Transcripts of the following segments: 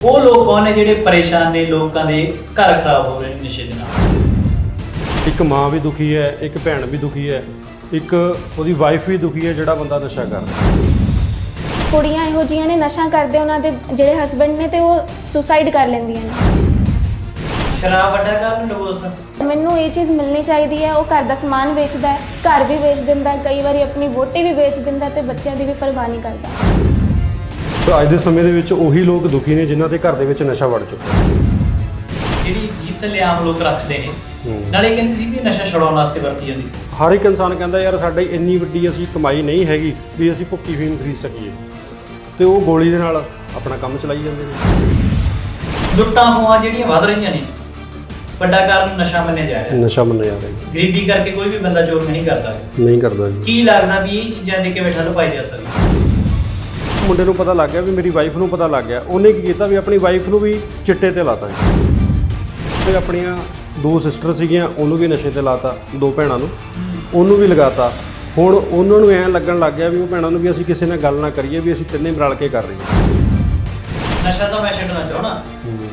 ਉਹ ਲੋਕ ਕੌਣ ਨੇ ਜਿਹੜੇ ਪਰੇਸ਼ਾਨ ਨੇ? ਲੋਕਾਂ ਦੇ ਘਰ ਖਰਾਬ ਹੋ ਰਹੇ ਨੇ ਨਸ਼ੇ ਦੇ ਨਾਲ। ਇੱਕ ਮਾਂ ਵੀ ਦੁਖੀ ਹੈ ਇੱਕ ਭੈਣ ਵੀ ਦੁਖੀ ਹੈ ਇੱਕ ਉਹਦੀ ਵਾਈਫ ਵੀ ਦੁਖੀ ਹੈ ਜਿਹੜਾ ਬੰਦਾ ਨਸ਼ਾ ਕਰਦਾ। ਕੁੜੀਆਂ ਇਹੋ ਜੀਆਂ ਨੇ ਨਸ਼ਾ ਕਰਦੇ ਉਹਨਾਂ ਦੇ ਜਿਹੜੇ ਹਸਬੰਡ ਨੇ ਤੇ ਉਹ ਸੁਸਾਈਡ ਕਰ ਲੈਂਦੀਆਂ ਨੇ। ਸ਼ਰਾਬ ਵੱਡਾ ਕਾਰਨ ਡਿਵੋਰਸ ਦਾ ਮੈਨੂੰ ਇਹ ਚੀਜ਼ ਮਿਲਣੀ ਚਾਹੀਦੀ ਹੈ ਉਹ ਘਰ ਦਾ ਸਮਾਨ ਵੇਚਦਾ ਹੈ ਘਰ ਵੀ ਵੇਚ ਦਿੰਦਾ ਹੈ ਕਈ ਵਾਰੀ ਆਪਣੀ ਵੋਟੀ ਵੀ ਵੇਚ ਦਿੰਦਾ ਹੈ ਤੇ ਬੱਚਿਆਂ ਦੀ ਵੀ ਪਰਵਾਹ ਨਹੀਂ ਕਰਦਾ। ਤਾਂ ਅੱਜ ਦੇ ਸਮੇਂ ਦੇ ਵਿੱਚ ਉਹੀ ਲੋਕ ਦੁਖੀ ਨੇ ਜਿਨ੍ਹਾਂ ਦੇ ਘਰ ਦੇ ਵਿੱਚ ਨਸ਼ਾ ਵੜ ਚੁੱਕਾ ਜਿਹੜੀ ਜੀਤ ਥੱਲੇ ਆਮ ਲੋਕ ਰੱਖਦੇ ਨੇ। ਨਾਲੇ ਕਹਿੰਦੇ ਸੀ ਵੀ ਨਸ਼ਾ ਛਡਾਉਣ ਵਾਸਤੇ ਵਰਤੀ ਜਾਂਦੀ ਸੀ। ਹਰ ਇੱਕ ਇਨਸਾਨ ਕਹਿੰਦਾ ਯਾਰ ਸਾਡੀ ਇੰਨੀ ਵੱਡੀ ਅਸੀਂ ਕਮਾਈ ਨਹੀਂ ਹੈਗੀ ਵੀ ਅਸੀਂ ਭੁੱਕੀ ਫੀਮ ਖਰੀਦ ਸਕੀਏ। ਤੇ ਉਹ ਗੋਲੀ ਦੇ ਨਾਲ ਆਪਣਾ ਕੰਮ ਚਲਾਈ ਜਾਂਦੇ ਨੇ। ਲੁੱਟਾਂ ਹੋਆਂ ਜਿਹੜੀਆਂ ਵੱਧ ਰਹੀਆਂ ਨੇ ਵੱਡਾ ਕਾਰਨ ਨਸ਼ਾ ਮੰਨਿਆ ਜਾ ਰਿਹਾ। ਨਸ਼ਾ ਮੰਨਿਆ ਜਾ ਰਿਹਾ। ਗਰੀਬੀ ਕਰਕੇ ਕੋਈ ਵੀ ਬੰਦਾ ਚੋਰ ਨਹੀਂ ਕਰਦਾ। ਨਹੀਂ ਕਰਦਾ ਕੀ ਲੱਗਦਾ ਵੀ ਇਹ ਚੀਜ਼ਾਂ ਦੇ ਕਿਵੇਂ ਠੱਲ ਪਾਈ ਜਾ ਸਕਦੀ? ਮੁੰਡੇ ਨੂੰ ਪਤਾ ਲੱਗ ਗਿਆ ਵੀ ਮੇਰੀ ਵਾਈਫ ਨੂੰ ਪਤਾ ਲੱਗ ਗਿਆ। ਉਹਨੇ ਕੀ ਕੀਤਾ ਵੀ ਆਪਣੀ ਵਾਈਫ ਨੂੰ ਵੀ ਚਿੱਟੇ ਤੇ ਲਾਤਾ ਤੇ ਆਪਣੀਆਂ ਦੋ ਸਿਸਟਰ ਸੀਗੀਆਂ ਉਹਨੂੰ ਵੀ ਨਸ਼ੇ ਤੇ ਲਾਤਾ ਦੋ ਭੈਣਾਂ ਨੂੰ। ਉਹਨੂੰ ਵੀ ਲਗਾਤਾ। ਹੁਣ ਉਹਨਾਂ ਨੂੰ ਐਂ ਲੱਗਣ ਲੱਗ ਗਿਆ ਵੀ ਉਹ ਭੈਣਾਂ ਨੂੰ ਵੀ ਅਸੀਂ ਕਿਸੇ ਨਾਲ ਗੱਲ ਨਾ ਕਰੀਏ ਵੀ ਅਸੀਂ ਤਿੰਨੇ ਮਿਲ ਕੇ ਕਰ ਰਹੇ ਹਾਂ ਨਸ਼ਾ ਤਾਂ ਮੈਂ ਛੱਡਣਾ ਚਾਹਣਾ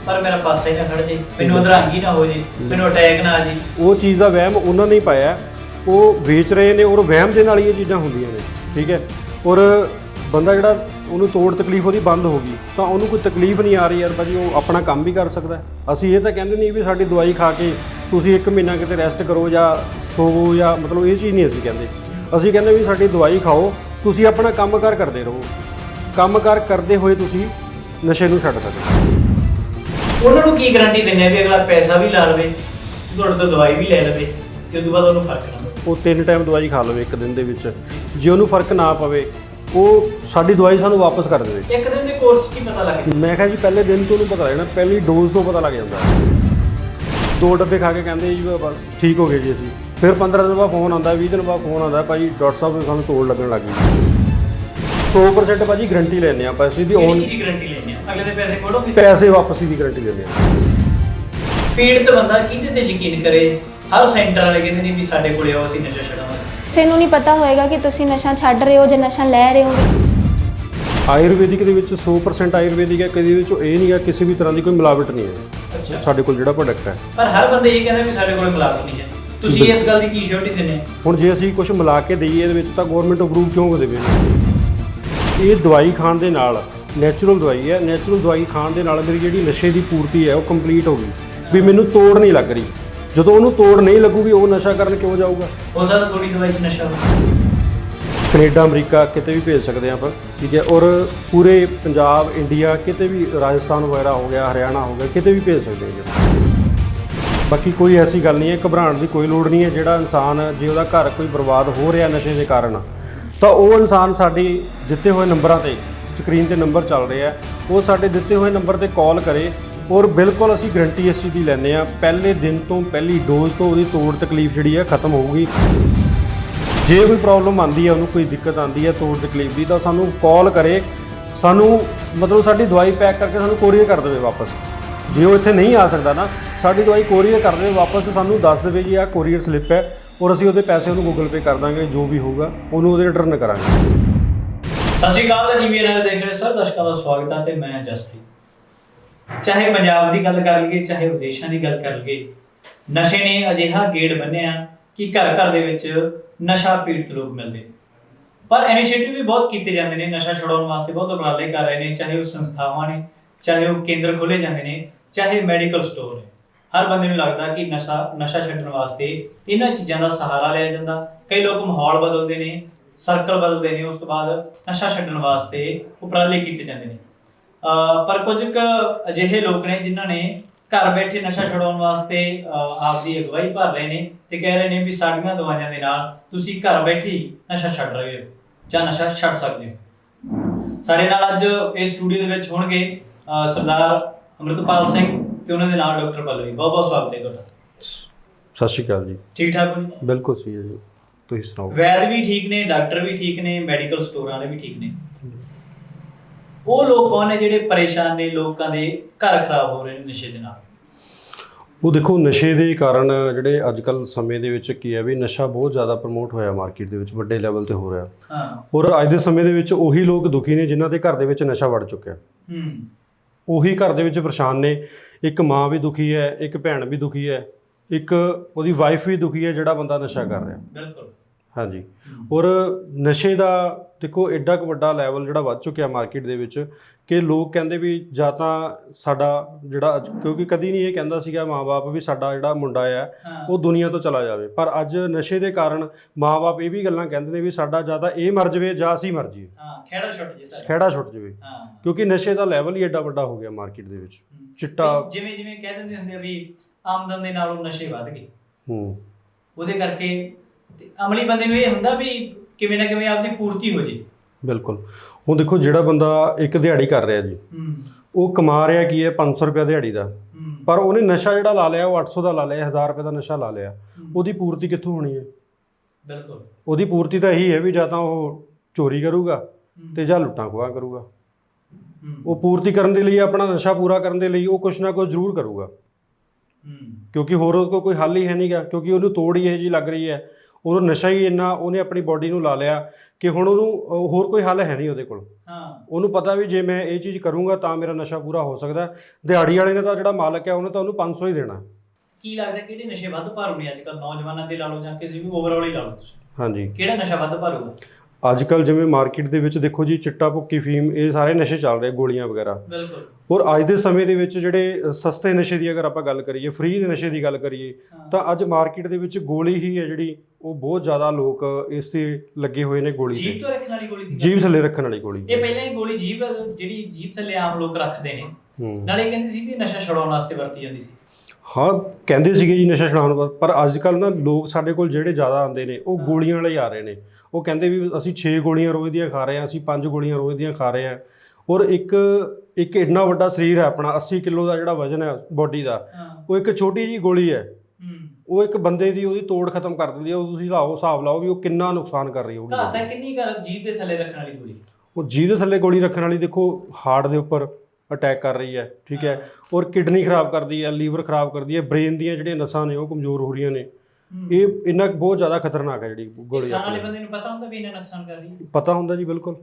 ਪਰ ਮੇਰਾ ਪਾਸਾ ਹੀ ਨਾ ਖੜ ਜੇ। ਮੈਨੂੰ ਅਧਰੰਗੀ ਨਾ ਹੋ ਜੇ। ਮੈਨੂੰ ਅਟੈਕ ਨਾ ਆ ਜੇ। ਉਹ ਚੀਜ਼ ਦਾ ਵਹਿਮ ਉਹਨਾਂ ਨੇ ਹੀ ਪਾਇਆ। ਉਹ ਵੇਚ ਰਹੇ ਨੇ ਔਰ ਵਹਿਮ ਦੇ ਨਾਲ ਹੀ ਇਹ ਚੀਜ਼ਾਂ ਹੁੰਦੀਆਂ ਨੇ। ਠੀਕ ਹੈ? ਔਰ ਬੰਦਾ ਜਿਹੜਾ ਉਹਨੂੰ ਤੋੜ ਤਕਲੀਫ ਉਹਦੀ ਬੰਦ ਹੋ ਗਈ ਤਾਂ ਉਹਨੂੰ ਕੋਈ ਤਕਲੀਫ ਨਹੀਂ ਆ ਰਹੀ ਯਾਰ ਭਾਜੀ ਉਹ ਆਪਣਾ ਕੰਮ ਵੀ ਕਰ ਸਕਦਾ। ਅਸੀਂ ਇਹ ਤਾਂ ਕਹਿੰਦੇ ਨਹੀਂ ਵੀ ਸਾਡੀ ਦਵਾਈ ਖਾ ਕੇ ਤੁਸੀਂ ਇੱਕ ਮਹੀਨਾ ਕਿਤੇ ਰੈਸਟ ਕਰੋ ਜਾਂ ਸੋਵੋ ਜਾਂ ਮਤਲਬ ਇਹ ਚੀਜ਼ ਨਹੀਂ ਅਸੀਂ ਕਹਿੰਦੇ। ਅਸੀਂ ਕਹਿੰਦੇ ਵੀ ਸਾਡੀ ਦਵਾਈ ਖਾਓ ਤੁਸੀਂ ਆਪਣਾ ਕੰਮਕਾਰ ਕਰਦੇ ਰਹੋ। ਕੰਮਕਾਰ ਕਰਦੇ ਹੋਏ ਤੁਸੀਂ ਨਸ਼ੇ ਨੂੰ ਛੱਡ ਸਕਦੇ ਉਹਨਾਂ ਨੂੰ ਕੀ ਗਾਰੰਟੀ ਦਿੰਦੇ ਆ ਵੀ ਅਗਲਾ ਪੈਸਾ ਵੀ ਲਾ ਲਵੇ ਤੁਹਾਡੇ ਤੋਂ ਦਵਾਈ ਵੀ ਲੈ ਲਵੇ ਤੇ ਉਦੋਂ ਬਾਅਦ ਉਹਨੂੰ ਫ਼ਰਕ ਨਾ ਪਵੇ? ਉਹ ਤਿੰਨ ਟਾਈਮ ਦਵਾਈ ਖਾ ਲਵੇ ਇੱਕ ਦਿਨ ਦੇ ਵਿੱਚ। ਜੇ ਉਹਨੂੰ ਫ਼ਰਕ ਨਾ ਪਵੇ ਉਹ ਸਾਡੀ ਦਵਾਈ ਸਾਨੂੰ ਵਾਪਸ ਕਰ ਦੇਵੇ। ਇੱਕ ਦਿਨ ਦੇ ਕੋਰਸ ਕੀ ਪਤਾ ਲੱਗ ਮੈਂ ਕਿਹਾ ਜੀ ਪਹਿਲੇ ਦਿਨ ਤੋਂ ਉਹਨੂੰ ਪਤਾ ਲੱਗ ਜਾਣਾ ਪਹਿਲੀ ਡੋਜ਼ ਤੋਂ ਪਤਾ ਲੱਗ ਜਾਂਦਾ ਦੋ ਡੱਬੇ ਖਾ ਕੇ ਕਹਿੰਦੇ ਜੀ ਬਸ ਠੀਕ ਹੋ ਗਏ ਜੀ ਅਸੀਂ। ਫਿਰ 15 ਦਿਨ ਬਾਅਦ ਫੋਨ ਆਉਂਦਾ 20 ਦਿਨ ਬਾਅਦ ਫੋਨ ਆਉਂਦਾ ਭਾਈ ਡਾਕਟਰ ਸਾਹਿਬ ਸਾਨੂੰ ਤੋੜ ਲੱਗਣ ਲੱਗ ਗਈ। 100% ਭਾਜੀ ਗਾਰੰਟੀ ਲੈਂਦੇ ਆ ਆਪਾਂ ਅਸੀਂ ਦੀ ਕਿਹੜੀ ਔਨ ਚੀਜ਼ ਦੀ ਗਾਰੰਟੀ ਲੈਣੀ ਆ ਅਗਲੇ ਦੇ ਪੈਸੇ ਵੀ ਪੈਸੇ ਵਾਪਸੀ ਦੀ ਗਾਰੰਟੀ ਲੈਂਦੇ ਆ ਪੀੜਤ ਬੰਦਾ ਕਿਹਦੇ ਤੇ ਯਕੀਨ ਕਰੇ? ਹਰ ਸੈਂਟਰ ਵਾਲੇ ਕਹਿੰਦੇ ਨੇ ਵੀ ਸਾਡੇ ਕੋਲੇ ਆਓ ਅਸੀਂ ਨਸ਼ਾ ਕਿਸੇ ਨੂੰ ਨਹੀਂ ਪਤਾ ਹੋਏਗਾ ਕਿ ਤੁਸੀਂ ਨਸ਼ਾ ਛੱਡ ਰਹੇ ਹੋ ਜਾਂ ਨਸ਼ਾ ਲੈ ਰਹੇ ਹੋ। ਆਯੁਰਵੈਦਿਕ ਦੇ ਵਿੱਚ 100% ਆਯੁਰਵੈਦਿਕ ਹੈ ਕਦੇ ਵਿੱਚ ਇਹ ਨਹੀਂ ਹੈ ਕਿਸੇ ਵੀ ਤਰ੍ਹਾਂ ਦੀ ਕੋਈ ਮਿਲਾਵਟ ਨਹੀਂ ਹੈ। ਸਾਡੇ ਕੋਲ ਜਿਹੜਾ ਪ੍ਰੋਡਕਟ ਹੈ। ਪਰ ਹਰ ਬੰਦੇ ਇਹ ਕਹਿੰਦਾ ਵੀ ਸਾਡੇ ਕੋਲੇ ਮਿਲਾਵਟ ਨਹੀਂ ਹੈ। ਤੁਸੀਂ ਇਸ ਗੱਲ ਦੀ ਕੀ ਸ਼ੋਰਟੀ ਦਿੰਦੇ ਹੁਣ ਜੇ ਅਸੀਂ ਕੁਝ ਮਿਲਾ ਕੇ ਦਈਏ ਇਹਦੇ ਵਿੱਚ ਤਾਂ ਗਵਰਨਮੈਂਟ ਅਪਰੂਵ ਕਿਉਂ ਦੇਵੇ ਇਹ ਦਵਾਈ ਖਾਣ ਦੇ ਨਾਲ ਨੈਚੁਰਲ ਦਵਾਈ ਹੈ ਨੈਚੁਰਲ ਦਵਾਈ ਖਾਣ ਦੇ ਨਾਲ ਮੇਰੀ ਜਿਹੜੀ ਨਸ਼ੇ ਦੀ ਪੂਰਤੀ ਹੈ ਉਹ ਕੰਪਲੀਟ ਹੋ ਗਈ। ਵੀ ਮੈਨੂੰ ਤੋੜ ਨਹੀਂ ਲੱਗ ਰਹੀ। ਜਦੋਂ ਉਹਨੂੰ ਤੋੜ ਨਹੀਂ ਲੱਗੂਗੀ ਉਹ ਨਸ਼ਾ ਕਰਨ ਕਿਉਂ ਜਾਊਗਾ? ਹੋ ਸਕਦਾ ਥੋੜੀ ਦਵਾਈ 'ਚ ਨਸ਼ਾ। ਹੋਵੇ ਕੈਨੇਡਾ ਅਮਰੀਕਾ ਕਿਤੇ ਵੀ ਭੇਜ ਸਕਦੇ ਆਪਾਂ ਠੀਕ ਹੈ ਔਰ ਪੂਰੇ ਪੰਜਾਬ ਇੰਡੀਆ ਕਿਤੇ ਵੀ ਰਾਜਸਥਾਨ ਵਗੈਰਾ ਹੋ ਗਿਆ ਹਰਿਆਣਾ ਹੋ ਗਿਆ ਕਿਤੇ ਵੀ ਭੇਜ ਸਕਦੇ ਹਾਂ ਬਾਕੀ ਕੋਈ ਐਸੀ ਗੱਲ ਨਹੀਂ ਹੈ ਘਬਰਾਉਣ ਦੀ ਕੋਈ ਲੋੜ ਨਹੀਂ ਹੈ ਜਿਹੜਾ ਇਨਸਾਨ ਜੇ ਉਹਦਾ ਘਰ ਕੋਈ ਬਰਬਾਦ ਹੋ ਰਿਹਾ ਨਸ਼ੇ ਦੇ ਕਾਰਨ ਤਾਂ ਉਹ ਇਨਸਾਨ ਸਾਡੀ ਦਿੱਤੇ ਹੋਏ ਨੰਬਰਾਂ ਤੇ ਸਕਰੀਨ ਤੇ ਨੰਬਰ ਚੱਲ ਰਿਹਾ ਉਹ ਸਾਡੇ ਦਿੱਤੇ ਹੋਏ ਨੰਬਰ ਤੇ ਕਾਲ ਕਰੇ ਔਰ ਬਿਲਕੁਲ ਅਸੀਂ ਗਰੰਟੀ ਇਸ ਚੀਜ਼ ਦੀ ਲੈਂਦੇ ਆ ਪਹਿਲੇ ਦਿਨ ਤੋਂ, ਪਹਿਲੀ ਡੋਜ਼ ਤੋਂ ਉਹਦੀ ਤੋੜ ਤਕਲੀਫ ਜਿਹੜੀ ਹੈ ਖਤਮ ਹੋਊਗੀ। ਜੇ ਕੋਈ ਪ੍ਰੋਬਲਮ ਆਂਦੀ ਹੈ ਉਹਨੂੰ ਕੋਈ ਦਿੱਕਤ ਆਂਦੀ ਹੈ ਤੋੜ ਤਕਲੀਫ ਦੀ, ਤਾਂ ਸਾਨੂੰ ਕਾਲ ਕਰੇ। ਸਾਨੂੰ ਮਤਲਬ ਸਾਡੀ ਦਵਾਈ ਪੈਕ ਕਰਕੇ ਸਾਨੂੰ ਕੋਰੀਅਰ ਕਰ ਦੇਵੇ ਵਾਪਸ। ਜੇ ਉਹ ਇੱਥੇ ਨਹੀਂ ਆ ਸਕਦਾ ਨਾ, ਸਾਡੀ ਦਵਾਈ ਕੋਰੀਅਰ ਕਰ ਦੇਵੇ ਵਾਪਸ, ਸਾਨੂੰ ਦੱਸ ਦੇਵੇ ਜੀ, ਆਹ ਕੋਰੀਅਰ ਸਲਿੱਪ ਹੈ ਔਰ ਅਸੀਂ ਉਹਦੇ ਪੈਸੇ ਉਹਨੂੰ ਗੂਗਲ ਪੇ ਕਰ ਦਾਂਗੇ, ਜੋ ਵੀ ਹੋਊਗਾ, ਉਹਨੂੰ ਉਹਦੇ ਰਿਟਰਨ ਕਰਾਂਗੇ। ਸਤਿ ਸ਼੍ਰੀ ਅਕਾਲ ਜੀ ਮੇਰੇ ਨਾਲ ਦੇਖ ਰਹੇ ਸਰ। ਦਰਸ਼ਕਾਂ ਦਾ ਸਵਾਗਤ ਹੈ ਤੇ ਮੈਂ ਜਸਪ੍ਰੀਤ। ਚਾਹੇ ਪੰਜਾਬ ਦੀ ਗੱਲ ਕਰ ਲਈਏ, ਚਾਹੇ ਵਿਦੇਸ਼ਾਂ ਦੀ ਗੱਲ ਕਰ ਲਈਏ, ਨਸ਼ੇ ਨੇ ਅਜਿਹਾ ਗੇੜ ਬੰਨਿਆ ਕਿ ਘਰ ਘਰ ਦੇ ਵਿੱਚ ਨਸ਼ਾ ਪੀੜਤ ਲੋਕ ਮਿਲਦੇ ਪਰ ਇਨੀਸ਼ੀਏਟਿਵ ਵੀ ਬਹੁਤ ਕੀਤੇ ਜਾਂਦੇ ਨੇ, ਨਸ਼ਾ ਛੁਡਾਉਣ ਵਾਸਤੇ ਬਹੁਤ ਉਪਰਾਲੇ ਕਰ ਰਹੇ ਨੇ, ਚਾਹੇ ਉਹ ਸੰਸਥਾਵਾਂ ਨੇ, ਚਾਹੇ ਉਹ ਕੇਂਦਰ ਖੋਲੇ ਜਾਂਦੇ ਨੇ, ਚਾਹੇ ਮੈਡੀਕਲ ਸਟੋਰ ਨੇ। ਹਰ ਬੰਦੇ ਨੂੰ ਲੱਗਦਾ ਕਿ ਨਸ਼ਾ ਨਸ਼ਾ ਛੱਡਣ ਵਾਸਤੇ ਇਹਨਾਂ ਚੀਜ਼ਾਂ ਦਾ ਸਹਾਰਾ ਲਿਆ ਜਾਂਦਾ। ਕਈ ਲੋਕ ਮਾਹੌਲ ਬਦਲਦੇ ਨੇ ਸਰਕਲ ਬਦਲਦੇ ਨੇ, ਉਸ ਤੋਂ ਬਾਅਦ ਨਸ਼ਾ ਛੱਡਣ ਵਾਸਤੇ ਉਪਰਾਲੇ ਕੀਤੇ ਜਾਂਦੇ ਨੇ। ਪਰ ਕੁਝ ਕੁ ਅਜਿਹੇ ਲੋਕ ਨੇ ਜਿਨ੍ਹਾਂ ਨੇ ਘਰ ਬੈਠੇ ਨਸ਼ਾ ਛੁਡਾਉਣ ਵਾਸਤੇ ਅਹ ਆਪਦੀ ਅਗਵਾਈ ਭਰ ਰਹੇ ਨੇ ਤੇ ਕਹਿ ਰਹੇ ਨੇ ਵੀ ਸਾਡੀਆਂ ਦਵਾਈਆਂ ਦੇ ਨਾਲ ਤੁਸੀਂ ਘਰ ਬੈਠੇ ਹੀ ਨਸ਼ਾ ਛੱਡ ਰਹੇ ਹੋ ਜਾਂ ਨਸ਼ਾ ਛੱਡ ਸਕਦੇ ਹੋ। ਸਾਡੇ ਨਾਲ ਅੱਜ ਇਸ ਸਟੂਡੀਓ ਦੇ ਵਿੱਚ ਹੋਣਗੇ ਸਰਦਾਰ ਅਮਰਿਤਪਾਲ ਸਿੰਘ ਤੇ ਉਹਨਾਂ ਦੇ ਨਾਲ ਡਾਕਟਰ ਪੱਲਵੀ। ਬਹੁਤ ਬਹੁਤ ਸਵਾਗਤ ਹੈ ਤੁਹਾਡਾ। ਸਤਿ ਸ਼੍ਰੀ ਅਕਾਲ ਜੀ। ਠੀਕ ਠਾਕ ਹੋ ਬਿਲਕੁਲ ਸਹੀ ਹੈ ਜੀ। ਤੁਸੀਂ ਸੁਣਾਓ? ਵੈਦ ਵੀ ਠੀਕ ਨੇ ਡਾਕਟਰ ਵੀ ਠੀਕ ਨੇ ਮੈਡੀਕਲ ਸਟੋਰਾਂ ਵਾਲੇ ਵੀ ਠੀਕ ਨੇ। ਉਹ ਲੋਕ ਕੌਣ ਨੇ ਜਿਹੜੇ ਪਰੇਸ਼ਾਨ ਨੇ? ਲੋਕਾਂ ਦੇ ਘਰ ਖਰਾਬ ਹੋ ਰਹੇ ਨੇ ਨਸ਼ੇ ਦੇ ਨਾਲ। ਉਹ ਦੇਖੋ ਨਸ਼ੇ ਦੇ ਕਾਰਨ ਜਿਹੜੇ ਅੱਜ ਕੱਲ ਸਮੇਂ ਦੇ ਵਿੱਚ ਕੀ ਹੈ ਵੀ ਨਸ਼ਾ ਬਹੁਤ ਜ਼ਿਆਦਾ ਪ੍ਰਮੋਟ ਹੋਇਆ ਮਾਰਕੀਟ ਦੇ ਵਿੱਚ ਵੱਡੇ ਲੈਵਲ ਤੇ ਹੋ ਰਿਹਾ। ਹਾਂ। ਔਰ ਅੱਜ ਦੇ ਸਮੇਂ ਦੇ ਵਿੱਚ ਉਹੀ ਲੋਕ ਦੁਖੀ ਨੇ ਜਿਨ੍ਹਾਂ ਦੇ ਘਰ ਦੇ ਵਿੱਚ ਨਸ਼ਾ ਵੜ ਚੁੱਕਿਆ। ਹੂੰ। ਉਹੀ ਘਰ ਦੇ ਵਿੱਚ ਪਰੇਸ਼ਾਨ ਨੇ। ਇੱਕ ਮਾਂ ਵੀ ਦੁਖੀ ਹੈ ਇੱਕ ਭੈਣ ਵੀ ਦੁਖੀ ਹੈ ਇੱਕ ਉਹਦੀ ਵਾਈਫ ਵੀ ਦੁਖੀ ਹੈ ਜਿਹੜਾ ਬੰਦਾ ਨਸ਼ਾ ਕਰ ਰਿਹਾ। ਬਿਲਕੁਲ। ਹਾਂਜੀ। ਔਰ ਨਸ਼ੇ ਦਾ ਦੇਖੋ ਐਡਾ ਕੁ ਵੱਡਾ ਲੈਵਲ ਜਿਹੜਾ ਵੱਧ ਚੁੱਕਿਆ ਮਾਰਕੀਟ ਦੇ ਵਿੱਚ ਕਿ ਲੋਕ ਕਹਿੰਦੇ ਵੀ ਜਾਂ ਤਾਂ ਸਾਡਾ ਜਿਹੜਾ ਕਿਉਂਕਿ ਕਦੀ ਨਹੀਂ ਇਹ ਕਹਿੰਦਾ ਸੀਗਾ ਮਾਪੇ ਵੀ ਸਾਡਾ ਜਿਹੜਾ ਮੁੰਡਾ ਆ ਉਹ ਦੁਨੀਆ ਤੋਂ ਚਲਾ ਜਾਵੇ। ਪਰ ਅੱਜ ਨਸ਼ੇ ਦੇ ਕਾਰਨ ਮਾਪੇ ਇਹ ਵੀ ਗੱਲਾਂ ਕਹਿੰਦੇ ਨੇ ਵੀ ਸਾਡਾ ਜਾਂ ਤਾਂ ਇਹ ਮਰ ਜਾਵੇ ਜਾਂ ਅਸੀਂ ਮਰ ਜਾਈਏ ਹਾਂ ਖੇੜਾ ਛੁੱਟ ਜੇ ਸਰ ਖਹਿੜਾ ਛੁੱਟ ਜਾਵੇ। ਹਾਂ। ਕਿਉਂਕਿ ਨਸ਼ੇ ਦਾ ਲੈਵਲ ਹੀ ਐਡਾ ਵੱਡਾ ਹੋ ਗਿਆ ਮਾਰਕੀਟ ਦੇ ਵਿੱਚ। ਚਿੱਟਾ ਜਿਵੇਂ ਜਿਵੇਂ ਕਹਿ ਦਿੰਦੇ ਹੁੰਦੇ ਆ ਵੀ ਆਮਦਨ ਦੇ ਨਾਲੋਂ ਨਸ਼ੇ ਵੱਧ ਗਏ। ਹੂੰ। ਉਹਦੇ ਕਰਕੇ ਅਮਲੀ ਬੰਦੇ ਨੂੰ ਇਹ ਹੁੰਦਾ ਵੀ ਕਿਵੇਂ ਨਾ ਕਿਵੇਂ ਆਪਦੀ ਪੂਰਤੀ ਹੋ ਜੇ। ਬਿਲਕੁਲ। ਹੁਣ ਦੇਖੋ ਜਿਹੜਾ ਬੰਦਾ ਇੱਕ ਦਿਹਾੜੀ ਕਰ ਰਿਹਾ ਜੀ ਉਹ ਕਮਾ ਰਿਹਾ ਕੀ ਹੈ? 500 ਰੁਪਏ ਦਿਹਾੜੀ ਦਾ। ਪਰ ਉਹਨੇ ਨਸ਼ਾ ਜਿਹੜਾ ਲਾ ਲਿਆ ਉਹ 800 ਦਾ ਲਾ ਲਿਆ 1000 ਰੁਪਏ ਦਾ ਨਸ਼ਾ ਲਾ ਲਿਆ। ਉਹਦੀ ਪੂਰਤੀ ਕਿੱਥੋਂ ਹੋਣੀ ਹੈ? ਬਿਲਕੁਲ। ਉਹਦੀ ਪੂਰਤੀ ਤਾਂ ਇਹੀ ਹੈ ਵੀ ਜਾਂ ਤਾਂ ਉਹ ਚੋਰੀ ਕਰੂਗਾ। ਤੇ ਜਾਂ ਲੁੱਟਾਂ ਖੋਹਾਂ ਕਰੂਗਾ। ਉਹ ਪੂਰਤੀ ਕਰਨ ਦੇ ਲਈ ਆਪਣਾ ਨਸ਼ਾ ਪੂਰਾ ਕਰਨ ਦੇ ਲਈ ਉਹ ਕੁਛ ਨਾ ਕੁਛ ਜ਼ਰੂਰ ਕਰੂਗਾ। ਕਿਉਂਕਿ ਹੋਰ ਉਹਦੇ ਕੋਲ ਕੋਈ ਹੱਲ ਹੀ ਹੈ ਨਹੀਂਗਾ ਕਿਉਂਕਿ ਉਹਨੂੰ ਤੋੜ ਹੀ ਇਹ ਜੀ ਲੱਗ ਰਹੀ ਹੈ ਉਹਨੂੰ ਨਸ਼ਾ ਹੀ ਇੰਨਾ ਉਹਨੇ ਆਪਣੀ ਬਾਡੀ ਨੂੰ ਲਾ ਲਿਆ ਕਿ ਹੁਣ ਉਹਨੂੰ ਹੋਰ ਕੋਈ ਹੱਲ ਹੈ ਨਹੀਂ ਉਹਦੇ ਕੋਲ। ਹਾਂ। ਉਹਨੂੰ ਪਤਾ ਵੀ ਜੇ ਮੈਂ ਇਹ ਚੀਜ਼ ਕਰੂੰਗਾ ਤਾਂ ਮੇਰਾ ਨਸ਼ਾ ਪੂਰਾ ਹੋ ਸਕਦਾ। ਹੈ। ਦਿਹਾੜੀ ਵਾਲੇ ਨੇ ਤਾਂ ਜਿਹੜਾ ਮਾਲਕ ਹੈ ਉਹਨੇ ਤਾਂ ਉਹਨੂੰ 500 ਹੀ ਦੇਣਾ। ਕੀ ਲੱਗਦਾ ਕਿਹੜੇ ਨਸ਼ੇ ਵੱਧ ਭਾਰੂ ਨੇ ਅੱਜ ਕੱਲ ਨੌਜਵਾਨਾਂ ਦੇ ਲਾ ਲਓ ਜਾਂ ਕਿਸੇ ਵੀ ਓਵਰਆਲ ਹੀ ਲਾ ਲਓ ਤੁਸੀਂ? ਹਾਂਜੀ। ਕਿਹੜਾ ਨਸ਼ਾ ਵੱਧ ਭਾਰੂ ਆ ਅੱਜ ਕੱਲ ਜਿਵੇਂ ਮਾਰਕੀਟ ਦੇ ਵਿੱਚ ਦੇਖੋ ਜੀ ਚਿੱਟਾ ਭੁੱਕੀ ਫੀਮ ਇਹ ਸਾਰੇ ਨਸ਼ੇ ਚੱਲ ਰਹੇ ਗੋਲੀਆਂ ਵਗੈਰਾ। ਬਿਲਕੁਲ। ਔਰ ਅੱਜ ਦੇ ਸਮੇਂ ਦੇ ਵਿੱਚ ਜਿਹੜੇ ਸਸਤੇ ਨਸ਼ੇ ਦੀ ਅਗਰ ਆਪਾਂ ਗੱਲ ਕਰੀਏ ਫ੍ਰੀ ਦੇ ਨਸ਼ੇ ਦੀ ਗੱਲ ਕਰੀਏ। ਤਾਂ ਅੱਜ ਮਾਰਕੀਟ ਦੇ ਵਿੱਚ ਗੋਲੀ ਹੀ ਹੈ ਜਿਹੜੀ ਉਹ ਬਹੁਤ ਜ਼ਿਆਦਾ ਲੋਕ ਇਸ ਤੇ ਲੱਗੇ ਹੋਏ ਨੇ ਗੋਲੀ ਜੀਭ ਤੇ ਤੋਂ ਰੱਖਣ ਵਾਲੀ ਗੋਲੀ ਦੀ। ਜੀਭ ਥੱਲੇ ਰੱਖਣ ਵਾਲੀ ਗੋਲੀ। ਇਹ ਪਹਿਲਾਂ ਹੀ ਗੋਲੀ ਜੀਭ ਜਿਹੜੀ ਜੀਭ ਥੱਲੇ ਆਮ ਲੋਕ ਰੱਖਦੇ ਨੇ। ਨਾਲੇ ਕਹਿੰਦੇ ਸੀ ਵੀ ਨਸ਼ਾ ਛਡਾਉਣ ਵਾਸਤੇ ਵਰਤੀ ਜਾਂਦੀ ਸੀ। ਹਾਂ ਕਹਿੰਦੇ ਸੀਗੇ ਜੀ ਨਸ਼ਾ ਛਡਾਉਣ ਵਾਸਤੇ ਪਰ ਅੱਜ ਕੱਲ ਨਾ ਲੋਕ ਸਾਡੇ ਕੋਲ ਜਿਹੜੇ ਜ਼ਿਆਦਾ ਆਉਂਦੇ ਨੇ ਉਹ ਗੋਲੀਆਂ ਵਾਲੇ ਆ ਰਹੇ ਨੇ। ਉਹ ਕਹਿੰਦੇ ਵੀ ਅਸੀਂ 6 ਗੋਲੀਆਂ ਰੋਜ਼ ਦੀਆਂ ਖਾ ਰਹੇ ਹਾਂ ਅਸੀਂ 5 ਗੋਲੀਆਂ ਰੋਜ਼ ਦੀਆਂ ਖਾ ਰਹੇ ਹਾਂ। ਔਰ ਇੱਕ ਇੱਕ ਇੰਨਾ ਵੱਡਾ ਸਰੀਰ ਹੈ ਆਪਣਾ 80 ਕਿਲੋ ਦਾ ਜਿਹੜਾ ਵਜ਼ਨ ਹੈ ਬਾਡੀ ਦਾ ਹਾਂ। ਉਹ ਇੱਕ ਛੋਟੀ ਜੀ ਗੋਲੀ ਹੈ। ਹੂੰ। ਉਹ ਇੱਕ ਬੰਦੇ ਦੀ ਉਹਦੀ ਤੋੜ ਖਤਮ ਕਰ ਦਿੰਦੀ ਹੈ ਉਹ ਤੁਸੀਂ ਲਾਓ ਹਿਸਾਬ ਲਾਓ ਵੀ ਉਹ ਕਿੰਨਾ ਨੁਕਸਾਨ ਕਰ ਰਹੀ ਹੋਊਗੀ ਘਾਤ ਹੈ ਕਿੰਨੀ ਕਰ ਜੀਭ ਦੇ ਥੱਲੇ ਰੱਖਣ ਵਾਲੀ ਗੋਲੀ। ਉਹ ਜੀਭ ਦੇ ਥੱਲੇ ਗੋਲੀ ਰੱਖਣ ਵਾਲੀ ਦੇਖੋ ਹਾਰਟ ਦੇ ਉੱਪਰ ਅਟੈਕ ਕਰ ਰਹੀ ਹੈ ਠੀਕ ਹੈ। ਔਰ ਕਿਡਨੀ ਖਰਾਬ ਕਰਦੀ ਹੈ ਲੀਵਰ ਖਰਾਬ ਕਰਦੀ ਹੈ ਬ੍ਰੇਨ ਦੀਆਂ ਜਿਹੜੀਆਂ ਨਸਾਂ ਨੇ ਉਹ ਕਮਜ਼ੋਰ ਹੋ ਰਹੀਆਂ ਨੇ। ਹੂੰ। ਇਹ ਇੰਨਾ ਕੁ ਬਹੁਤ ਜ਼ਿਆਦਾ ਖਤਰਨਾਕ ਹੈ ਜਿਹੜੀ ਗੋਲੀ ਖਾਣ ਵਾਲੇ। ਬੰਦੇ ਨੂੰ ਪਤਾ ਹੁੰਦਾ ਵੀ ਇਹਨਾਂ ਨੁਕਸਾਨ ਕਰ ਰਹੀ ਹੈ? ਪਤਾ ਹੁੰਦਾ ਜੀ ਬਿਲਕੁਲ।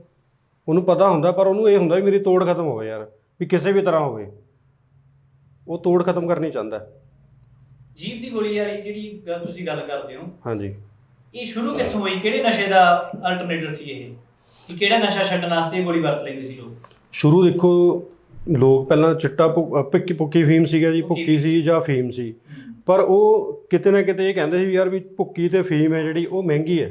ਉਹਨੂੰ ਪਤਾ ਹੁੰਦਾ ਪਰ ਉਹਨੂੰ ਇਹ ਹੁੰਦਾ ਵੀ ਮੇਰੀ ਤੋੜ ਖਤਮ ਹੋਵੇ ਯਾਰ ਵੀ ਕਿਸੇ ਵੀ ਤਰ੍ਹਾਂ ਹੋਵੇ। ਉਹ ਤੋੜ ਖਤਮ ਕਰਨੀ ਚਾਹੁੰਦਾ। ਹੈ। ਜੀਭ ਦੀ ਗੋਲੀ ਵਾਲੀ ਜਿਹੜੀ ਗੱਲ ਤੁਸੀਂ ਗੱਲ ਕਰਦੇ ਹੋ ਹਾਂਜੀ। ਇਹ ਸ਼ੁਰੂ ਕਿੱਥੋਂ ਹੋਈ? ਕਿਹੜੇ ਨਸ਼ੇ ਦਾ ਅਲਟਰਨੇਟਿਵ ਸੀ ਇਹ? ਕਿ ਕਿਹੜਾ ਨਸ਼ਾ ਛੱਡਣ ਵਾਸਤੇ ਇਹ ਗੋਲੀ ਵਰਤ ਲੈਂਦੇ ਸੀ ਲੋਕ? ਸ਼ੁਰੂ ਦੇਖੋ ਲੋਕ ਪਹਿਲਾਂ ਚਿੱਟਾ ਭੁ- ਅ, ਭਿੱਕੀ ਭੁੱਕੀ ਫੀਮ ਸੀਗਾ ਜੀ ਭੁੱਕੀ ਸੀ ਜਾਂ ਫੀਮ ਸੀ। ਪਰ ਉਹ ਕਿਤੇ ਨਾ ਕਿਤੇ ਇਹ ਕਹਿੰਦੇ ਸੀ ਵੀ ਯਾਰ ਵੀ ਭੁੱਕੀ ਤੇ ਫੀਮ ਹੈ ਜਿਹੜੀ ਉਹ ਮਹਿੰਗੀ ਹੈ।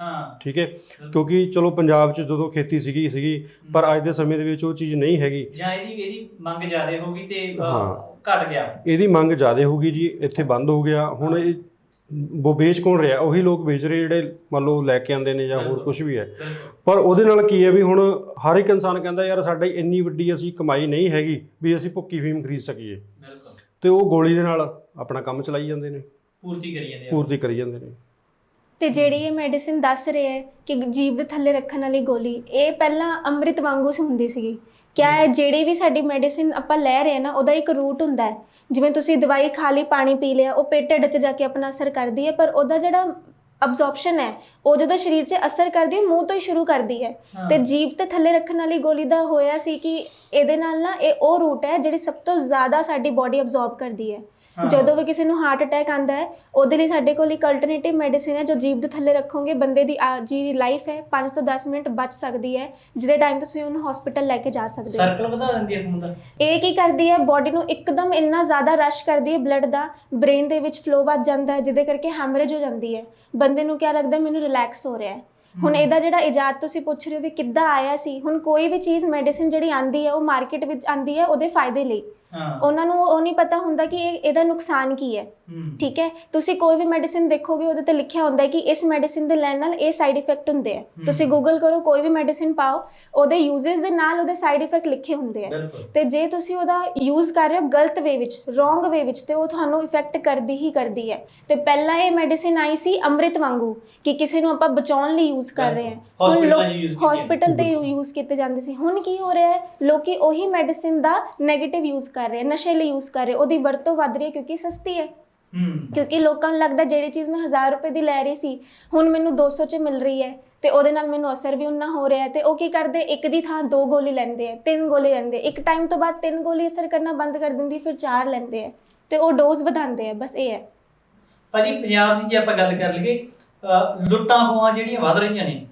ਹਾਂ। ਠੀਕ ਹੈ? ਕਿਉਂਕਿ ਚਲੋ ਪੰਜਾਬ 'ਚ ਜਦੋਂ ਖੇਤੀ ਸੀਗੀ ਸੀਗੀ ਪਰ ਅੱਜ ਦੇ ਸਮੇਂ ਦੇ ਵਿੱਚ ਉਹ ਚੀਜ਼ ਨਹੀਂ ਹੈਗੀ। ਜਾਂ ਇਹਦੀ ਇਹਦੀ ਮੰਗ ਜ਼ਿਆਦਾ ਹੋ ਗਈ ਤੇ ਹਾਂ। ਘਟ ਗਿਆ। ਇਹਦੀ ਮੰਗ ਜ਼ਿਆਦਾ ਹੋਊਗੀ ਜੀ ਇੱਥੇ ਬੰਦ ਹੋ ਗਿਆ। ਹੁਣ ਇਹ ਉਹ ਵੇਚ ਕੌਣ ਰਿਹਾ? ਉਹੀ ਲੋਕ ਵੇਚ ਰਹੇ ਜਿਹੜੇ ਮੰਨ ਲਓ ਲੈ ਕੇ ਆਉਂਦੇ ਨੇ ਜਾਂ ਹੋਰ। ਕੁਝ ਵੀ ਹੈ। ਪਰ ਉਹਦੇ ਨਾਲ ਕੀ ਹੈ ਵੀ ਹੁਣ ਹਰ ਇੱਕ ਇਨਸਾਨ ਕਹਿੰਦਾ ਯਾਰ ਸਾਡੀ ਇੰਨੀ ਵੱਡੀ ਅਸੀਂ ਕਮਾਈ ਨਹੀਂ ਹੈਗੀ ਵੀ ਅਸੀਂ ਭੁੱਕੀ ਫੀਮ ਖਰੀਦ ਸਕੀਏ। ਬਿਲਕੁਲ। ਤੇ ਉਹ ਗੋਲੀ ਦੇ ਨਾਲ ਆਪਣਾ ਕੰਮ ਚਲਾਈ ਜਾਂਦੇ ਨੇ। ਪੂਰਤੀ ਕਰੀ ਜਾਂਦੇ ਆ। ਪੂਰਤੀ ਕਰੀ ਜਾਂਦੇ ਨੇ। ਤੇ ਜਿਹੜੀ ਇਹ ਮੈਡੀਸਿਨ ਦੱਸ ਰਹੇ ਹੈ ਕਿ ਜੀਭ ਦੇ ਥੱਲੇ ਰੱਖਣ ਵਾਲੀ ਗੋਲੀ ਇਹ ਪਹਿਲਾਂ ਅੰਮ੍ਰਿਤ ਵਾਂਗੂ ਸੀ ਹੁੰਦੀ ਸੀਗੀ। ਕਿਆ ਹੈ ਜਿਹੜੀ ਵੀ ਸਾਡੀ ਮੈਡੀਸਿਨ ਆਪਾਂ ਲੈ ਰਹੇ ਹਾਂ ਨਾ ਉਹਦਾ ਇੱਕ ਰੂਟ ਹੁੰਦਾ ਹੈ। ਜਿਵੇਂ ਤੁਸੀਂ ਦਵਾਈ ਖਾ ਲਈ ਪਾਣੀ ਪੀ ਲਿਆ ਉਹ ਪੇਟ ਢਿੱਡ 'ਚ ਜਾ ਕੇ ਆਪਣਾ ਅਸਰ ਕਰਦੀ ਹੈ ਪਰ ਉਹਦਾ ਜਿਹੜਾ ਅਬਜ਼ੌਰਪਸ਼ਨ ਹੈ ਉਹ ਜਦੋਂ ਸਰੀਰ 'ਚ ਅਸਰ ਕਰਦੀ ਹੈ ਮੂੰਹ ਤੋਂ ਹੀ ਸ਼ੁਰੂ ਕਰਦੀ ਹੈ। ਤੇ ਜੀਭ ਤੇ ਥੱਲੇ ਰੱਖਣ ਵਾਲੀ ਗੋਲੀ ਦਾ ਹੋਇਆ ਸੀ ਕਿ ਇਹਦੇ ਨਾਲ ਨਾ ਇਹ ਉਹ ਰੂਟ ਹੈ ਜਿਹੜੀ ਸਭ ਤੋਂ ਜ਼ਿਆਦਾ ਸਾਡੀ ਬਾਡੀ ਅਬਜ਼ੌਰਬ ਕਰਦੀ ਹਾਂ। ਜਦੋਂ ਵੀ ਕਿਸੇ ਨੂੰ ਹਾਰਟ ਅਟੈਕ ਆਂਦਾ ਹੈ ਉਹਦੇ ਲਈ ਸਾਡੇ ਕੋਲ ਇੱਕ ਅਲਟਰਨੇਟਿਵ ਮੈਡੀਸਿਨ ਹੈ ਜੋ ਜੀਭ ਦੇ ਥੱਲੇ ਰੱਖੋਗੇ ਬੰਦੇ ਦੀ ਆ- ਜੀ ਲਾਈਫ ਹੈ 5 ਤੋਂ 10 ਮਿੰਟ ਬਚ ਸਕਦੀ ਹੈ ਜਿਹਦੇ ਟਾਈਮ ਤੁਸੀਂ ਉਹਨੂੰ ਹਸਪੀਟਲ ਲੈ ਕੇ ਜਾ ਸਕਦੇ ਹੋ। ਸਰਕਲ ਵਧਾ ਦਿੰਦੀ ਹੈ ਖੂਨ ਦਾ ਇਹ ਕੀ ਕਰਦੀ ਹੈ ਬਾਡੀ ਨੂੰ ਇੱਕਦਮ ਇੰਨਾ ਜ਼ਿਆਦਾ ਰਸ਼ ਕਰਦੀ ਹੈ ਬਲੱਡ ਦਾ ਬ੍ਰੇਨ ਦੇ ਵਿੱਚ ਫਲੋ ਵੱਧ ਜਾਂਦਾ ਹੈ ਜਿਹਦੇ ਕਰਕੇ ਹੈਮਰੇਜ ਹੋ ਜਾਂਦੀ ਹੈ। ਬੰਦੇ ਨੂੰ ਕੀ ਲੱਗਦਾ ਮੈਨੂੰ ਰਿਲੈਕਸ ਹੋ ਰਿਹਾ ਹੈ। ਹੁਣ ਇਹਦਾ ਜਿਹੜਾ ਇਜਾਦ ਤੁਸੀਂ ਪੁੱਛ ਰਹੇ ਹੋ ਵੀ ਕਿੱਦਾਂ ਆਇਆ ਸੀ ਹੁਣ ਕੋਈ ਵੀ ਚੀਜ਼ ਮੈਡੀਸਿਨ ਜਿਹੜੀ ਆਂਦੀ ਹੈ ਉਹ ਮਾਰਕੀਟ ਵਿੱਚ ਆਂਦੀ ਹੈ ਉਹਦੇ ਫਾਇਦੇ ਲਈ। ਉਹਨਾਂ ਨੂੰ ਉਹ ਨਹੀਂ ਪਤਾ ਹੁੰਦਾ ਕਿ ਇਹ ਇਹਦਾ ਨੁਕਸਾਨ ਕੀ ਹੈ। ਠੀਕ ਹੈ? ਤੁਸੀਂ ਕੋਈ ਵੀ ਮੈਡੀਸਿਨ ਦੇਖੋਗੇ ਉਹਦੇ ਤੇ ਲਿਖਿਆ ਹੁੰਦਾ ਹੈ ਕਿ ਇਸ ਮੈਡੀਸਿਨ ਦੇ ਲੈਣ ਨਾਲ ਇਹ ਸਾਈਡ ਇਫੈਕਟ ਹੁੰਦੇ ਆ। ਤੁਸੀਂ ਗੂਗਲ ਕਰੋ ਕੋਈ ਵੀ ਮੈਡੀਸਿਨ ਪਾਓ ਉਹਦੇ ਯੂਜ਼ਸ ਦੇ ਨਾਲ ਉਹਦੇ ਸਾਈਡ ਇਫੈਕਟ ਲਿਖੇ ਹੁੰਦੇ ਆ। ਤੇ ਜੇ ਤੁਸੀਂ ਉਹਦਾ ਯੂਜ਼ ਕਰ ਰਹੇ ਹੋ ਗਲਤ ਵੇ ਵਿੱਚ ਰੋਂਗ ਵੇ ਵਿੱਚ ਤੇ ਉਹ ਤੁਹਾਨੂੰ ਇਫੈਕਟ ਕਰਦੀ ਹੀ ਕਰਦੀ ਹੈ। ਤੇ ਪਹਿਲਾਂ ਇਹ ਮੈਡੀਸਿਨ ਆਈ ਸੀ ਅੰਮ੍ਰਿਤ ਵਾਂਗੂ ਕਿ ਕਿਸੇ ਨੂੰ ਆਪਾਂ ਬਚਾਉਣ ਲਈ ਯੂਜ਼ ਕਰ ਰਹੇ ਹਾਂ। ਹੁਣ ਲੋਕ। ਹਸਪੀਟਲ ਤੇ ਯੂਜ਼ ਕੀਤੇ ਜਾਂਦੇ। ਸੀ। ਹੁਣ ਕੀ ਹੋ ਰਿਹਾ ਹੈ? ਲੋਕੀ ਉਹੀ ਮੈਡੀਸਿਨ ਦਾ 네ਗੇਟਿਵ ਯੂਜ਼ ਕਰ ਰਹੇ ਆ ਨਸ਼ੇ ਲਈ ਯੂਜ਼ ਕਰ ਰਹੇ ਉਹਦੀ ਵਰਤੋਂ ਵੱਧ ਰਹੀ ਹੈ ਕਿਉਂਕਿ ਸਸਤੀ ਹੈ ਕਿਉਂਕਿ ਲੋਕਾਂ ਨੂੰ ਲੱਗਦਾ ਜਿਹੜੀ ਚੀਜ਼ ਮੈਂ 1000 ਰੁਪਏ ਦੀ ਲੈ ਰਹੀ ਸੀ ਹੁਣ ਮੈਨੂੰ 200 ਚ ਮਿਲ ਰਹੀ ਹੈ ਤੇ ਉਹਦੇ ਨਾਲ ਮੈਨੂੰ ਅਸਰ ਵੀ ਉਨਾ ਹੋ ਰਿਹਾ ਤੇ ਉਹ ਕੀ ਕਰਦੇ ਇੱਕ ਦੀ ਥਾਂ ਦੋ ਗੋਲੀ ਲੈਂਦੇ ਆ ਤਿੰਨ ਗੋਲੀ ਲੈਂਦੇ। ਇੱਕ ਟਾਈਮ ਤੋਂ ਬਾਅਦ ਤਿੰਨ ਗੋਲੀ ਅਸਰ ਕਰਨਾ ਬੰਦ ਕਰ ਦਿੰਦੀ ਫਿਰ ਚਾਰ ਲੈਂਦੇ ਆ ਤੇ ਉਹ ਡੋਜ਼ ਵਧਾਉਂਦੇ ਆ ਬਸ ਇਹ ਹੈ ਭਾਜੀ ਪੰਜਾਬ ਦੀ ਜੇ ਆਪਾਂ ਗੱਲ ਕਰ ਲਈਏ ਲੁੱਟਾਂ ਖੋਹਾਂ ਜਿਹੜੀਆਂ ਵੱਧ ਰਹੀਆਂ ਨੇ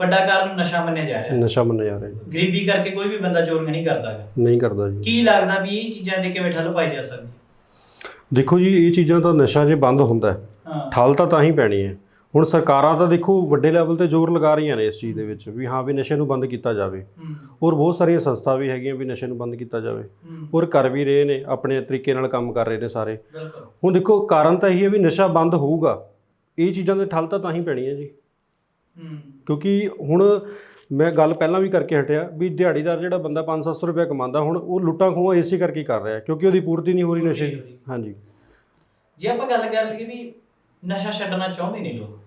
ਵੱਡਾ ਕਾਰਨ ਨਸ਼ਾ ਮੰਨਿਆ ਜਾ ਰਿਹਾ। ਨਸ਼ਾ ਮੰਨਿਆ ਜਾ ਰਿਹਾ ਜੀ। ਗਰੀਬੀ ਕਰਕੇ ਕੋਈ ਵੀ ਬੰਦਾ ਚੋਰੀਆਂ ਨਹੀਂ ਕਰਦਾ ਗਾ। ਨਹੀਂ ਕਰਦਾ ਜੀ। ਕੀ ਲੱਗਦਾ ਵੀ ਇਹ ਚੀਜ਼ਾਂ ਦੇ ਕਿਵੇਂ ਠੱਲ ਪਾਈ ਜਾ ਸਕਦੀ? ਦੇਖੋ ਜੀ ਇਹ ਚੀਜ਼ਾਂ ਤਾਂ ਨਸ਼ਾ ਜੇ ਬੰਦ ਹੁੰਦਾ ਹੈ, ਹਾਂ ਠੱਲ ਤਾਂ ਤਾਂ ਹੀ ਪੈਣੀ ਹੈ। ਹੁਣ ਸਰਕਾਰਾਂ ਤਾਂ ਦੇਖੋ ਵੱਡੇ ਲੈਵਲ ਤੇ ਜ਼ੋਰ ਲਗਾ ਰਹੀਆਂ ਨੇ ਇਸ ਚੀਜ਼ ਦੇ ਵਿੱਚ ਵੀ ਹਾਂ ਵੀ ਨਸ਼ੇ ਨੂੰ ਬੰਦ ਕੀਤਾ ਜਾਵੇ। ਹੂੰ। ਔਰ ਬਹੁਤ ਸਾਰੀਆਂ ਸੰਸਥਾ ਵੀ ਹੈਗੀਆਂ ਵੀ ਨਸ਼ੇ ਨੂੰ ਬੰਦ ਕੀਤਾ ਜਾਵੇ। ਹੂੰ। ਔਰ ਕਰ ਵੀ ਰਹੇ ਨੇ ਆਪਣੇ ਤਰੀਕੇ ਨਾਲ ਕੰਮ ਕਰ ਰਹੇ ਨੇ ਸਾਰੇ। ਬਿਲਕੁਲ। ਹੁਣ ਦੇਖੋ ਕਾਰਨ ਤਾਂ ਇਹੀ ਹੈ ਵੀ ਨਸ਼ਾ ਬੰਦ ਹੋਊਗਾ। ਇਹ ਚੀਜ਼ਾਂ ਦੇ ਠੱਲ ਤਾਂ ਤਾਂ ਹੀ ਪੈਣੀ ਹੈ ਜੀ। ਕਿਉਂਕਿ ਹੁਣ ਮੈਂ ਗੱਲ ਪਹਿਲਾਂ ਵੀ ਕਰਕੇ ਹਟਿਆ ਵੀ ਦਿਹਾੜੀਦਾਰ ਜਿਹੜਾ ਬੰਦਾ 5-700 ਰੁਪਏ ਕਮਾਉਂਦਾ ਹੁਣ ਉਹ ਲੁੱਟਾਂ ਖੋਹਾਂ ਇਸੇ ਕਰਕੇ ਕਰ ਰਿਹਾ ਕਿਉਂਕਿ ਉਹਦੀ ਪੂਰਤੀ ਨਹੀਂ ਹੋ ਰਹੀ ਨਸ਼ੇ ਦੀ। ਹਾਂਜੀ। ਜੇ ਆਪਾਂ ਗੱਲ ਕਰ ਲਈਏ ਵੀ ਨਸ਼ਾ ਛੱਡਣਾ ਚਾਹੁੰਦੇ ਨੇ ਲੋਕ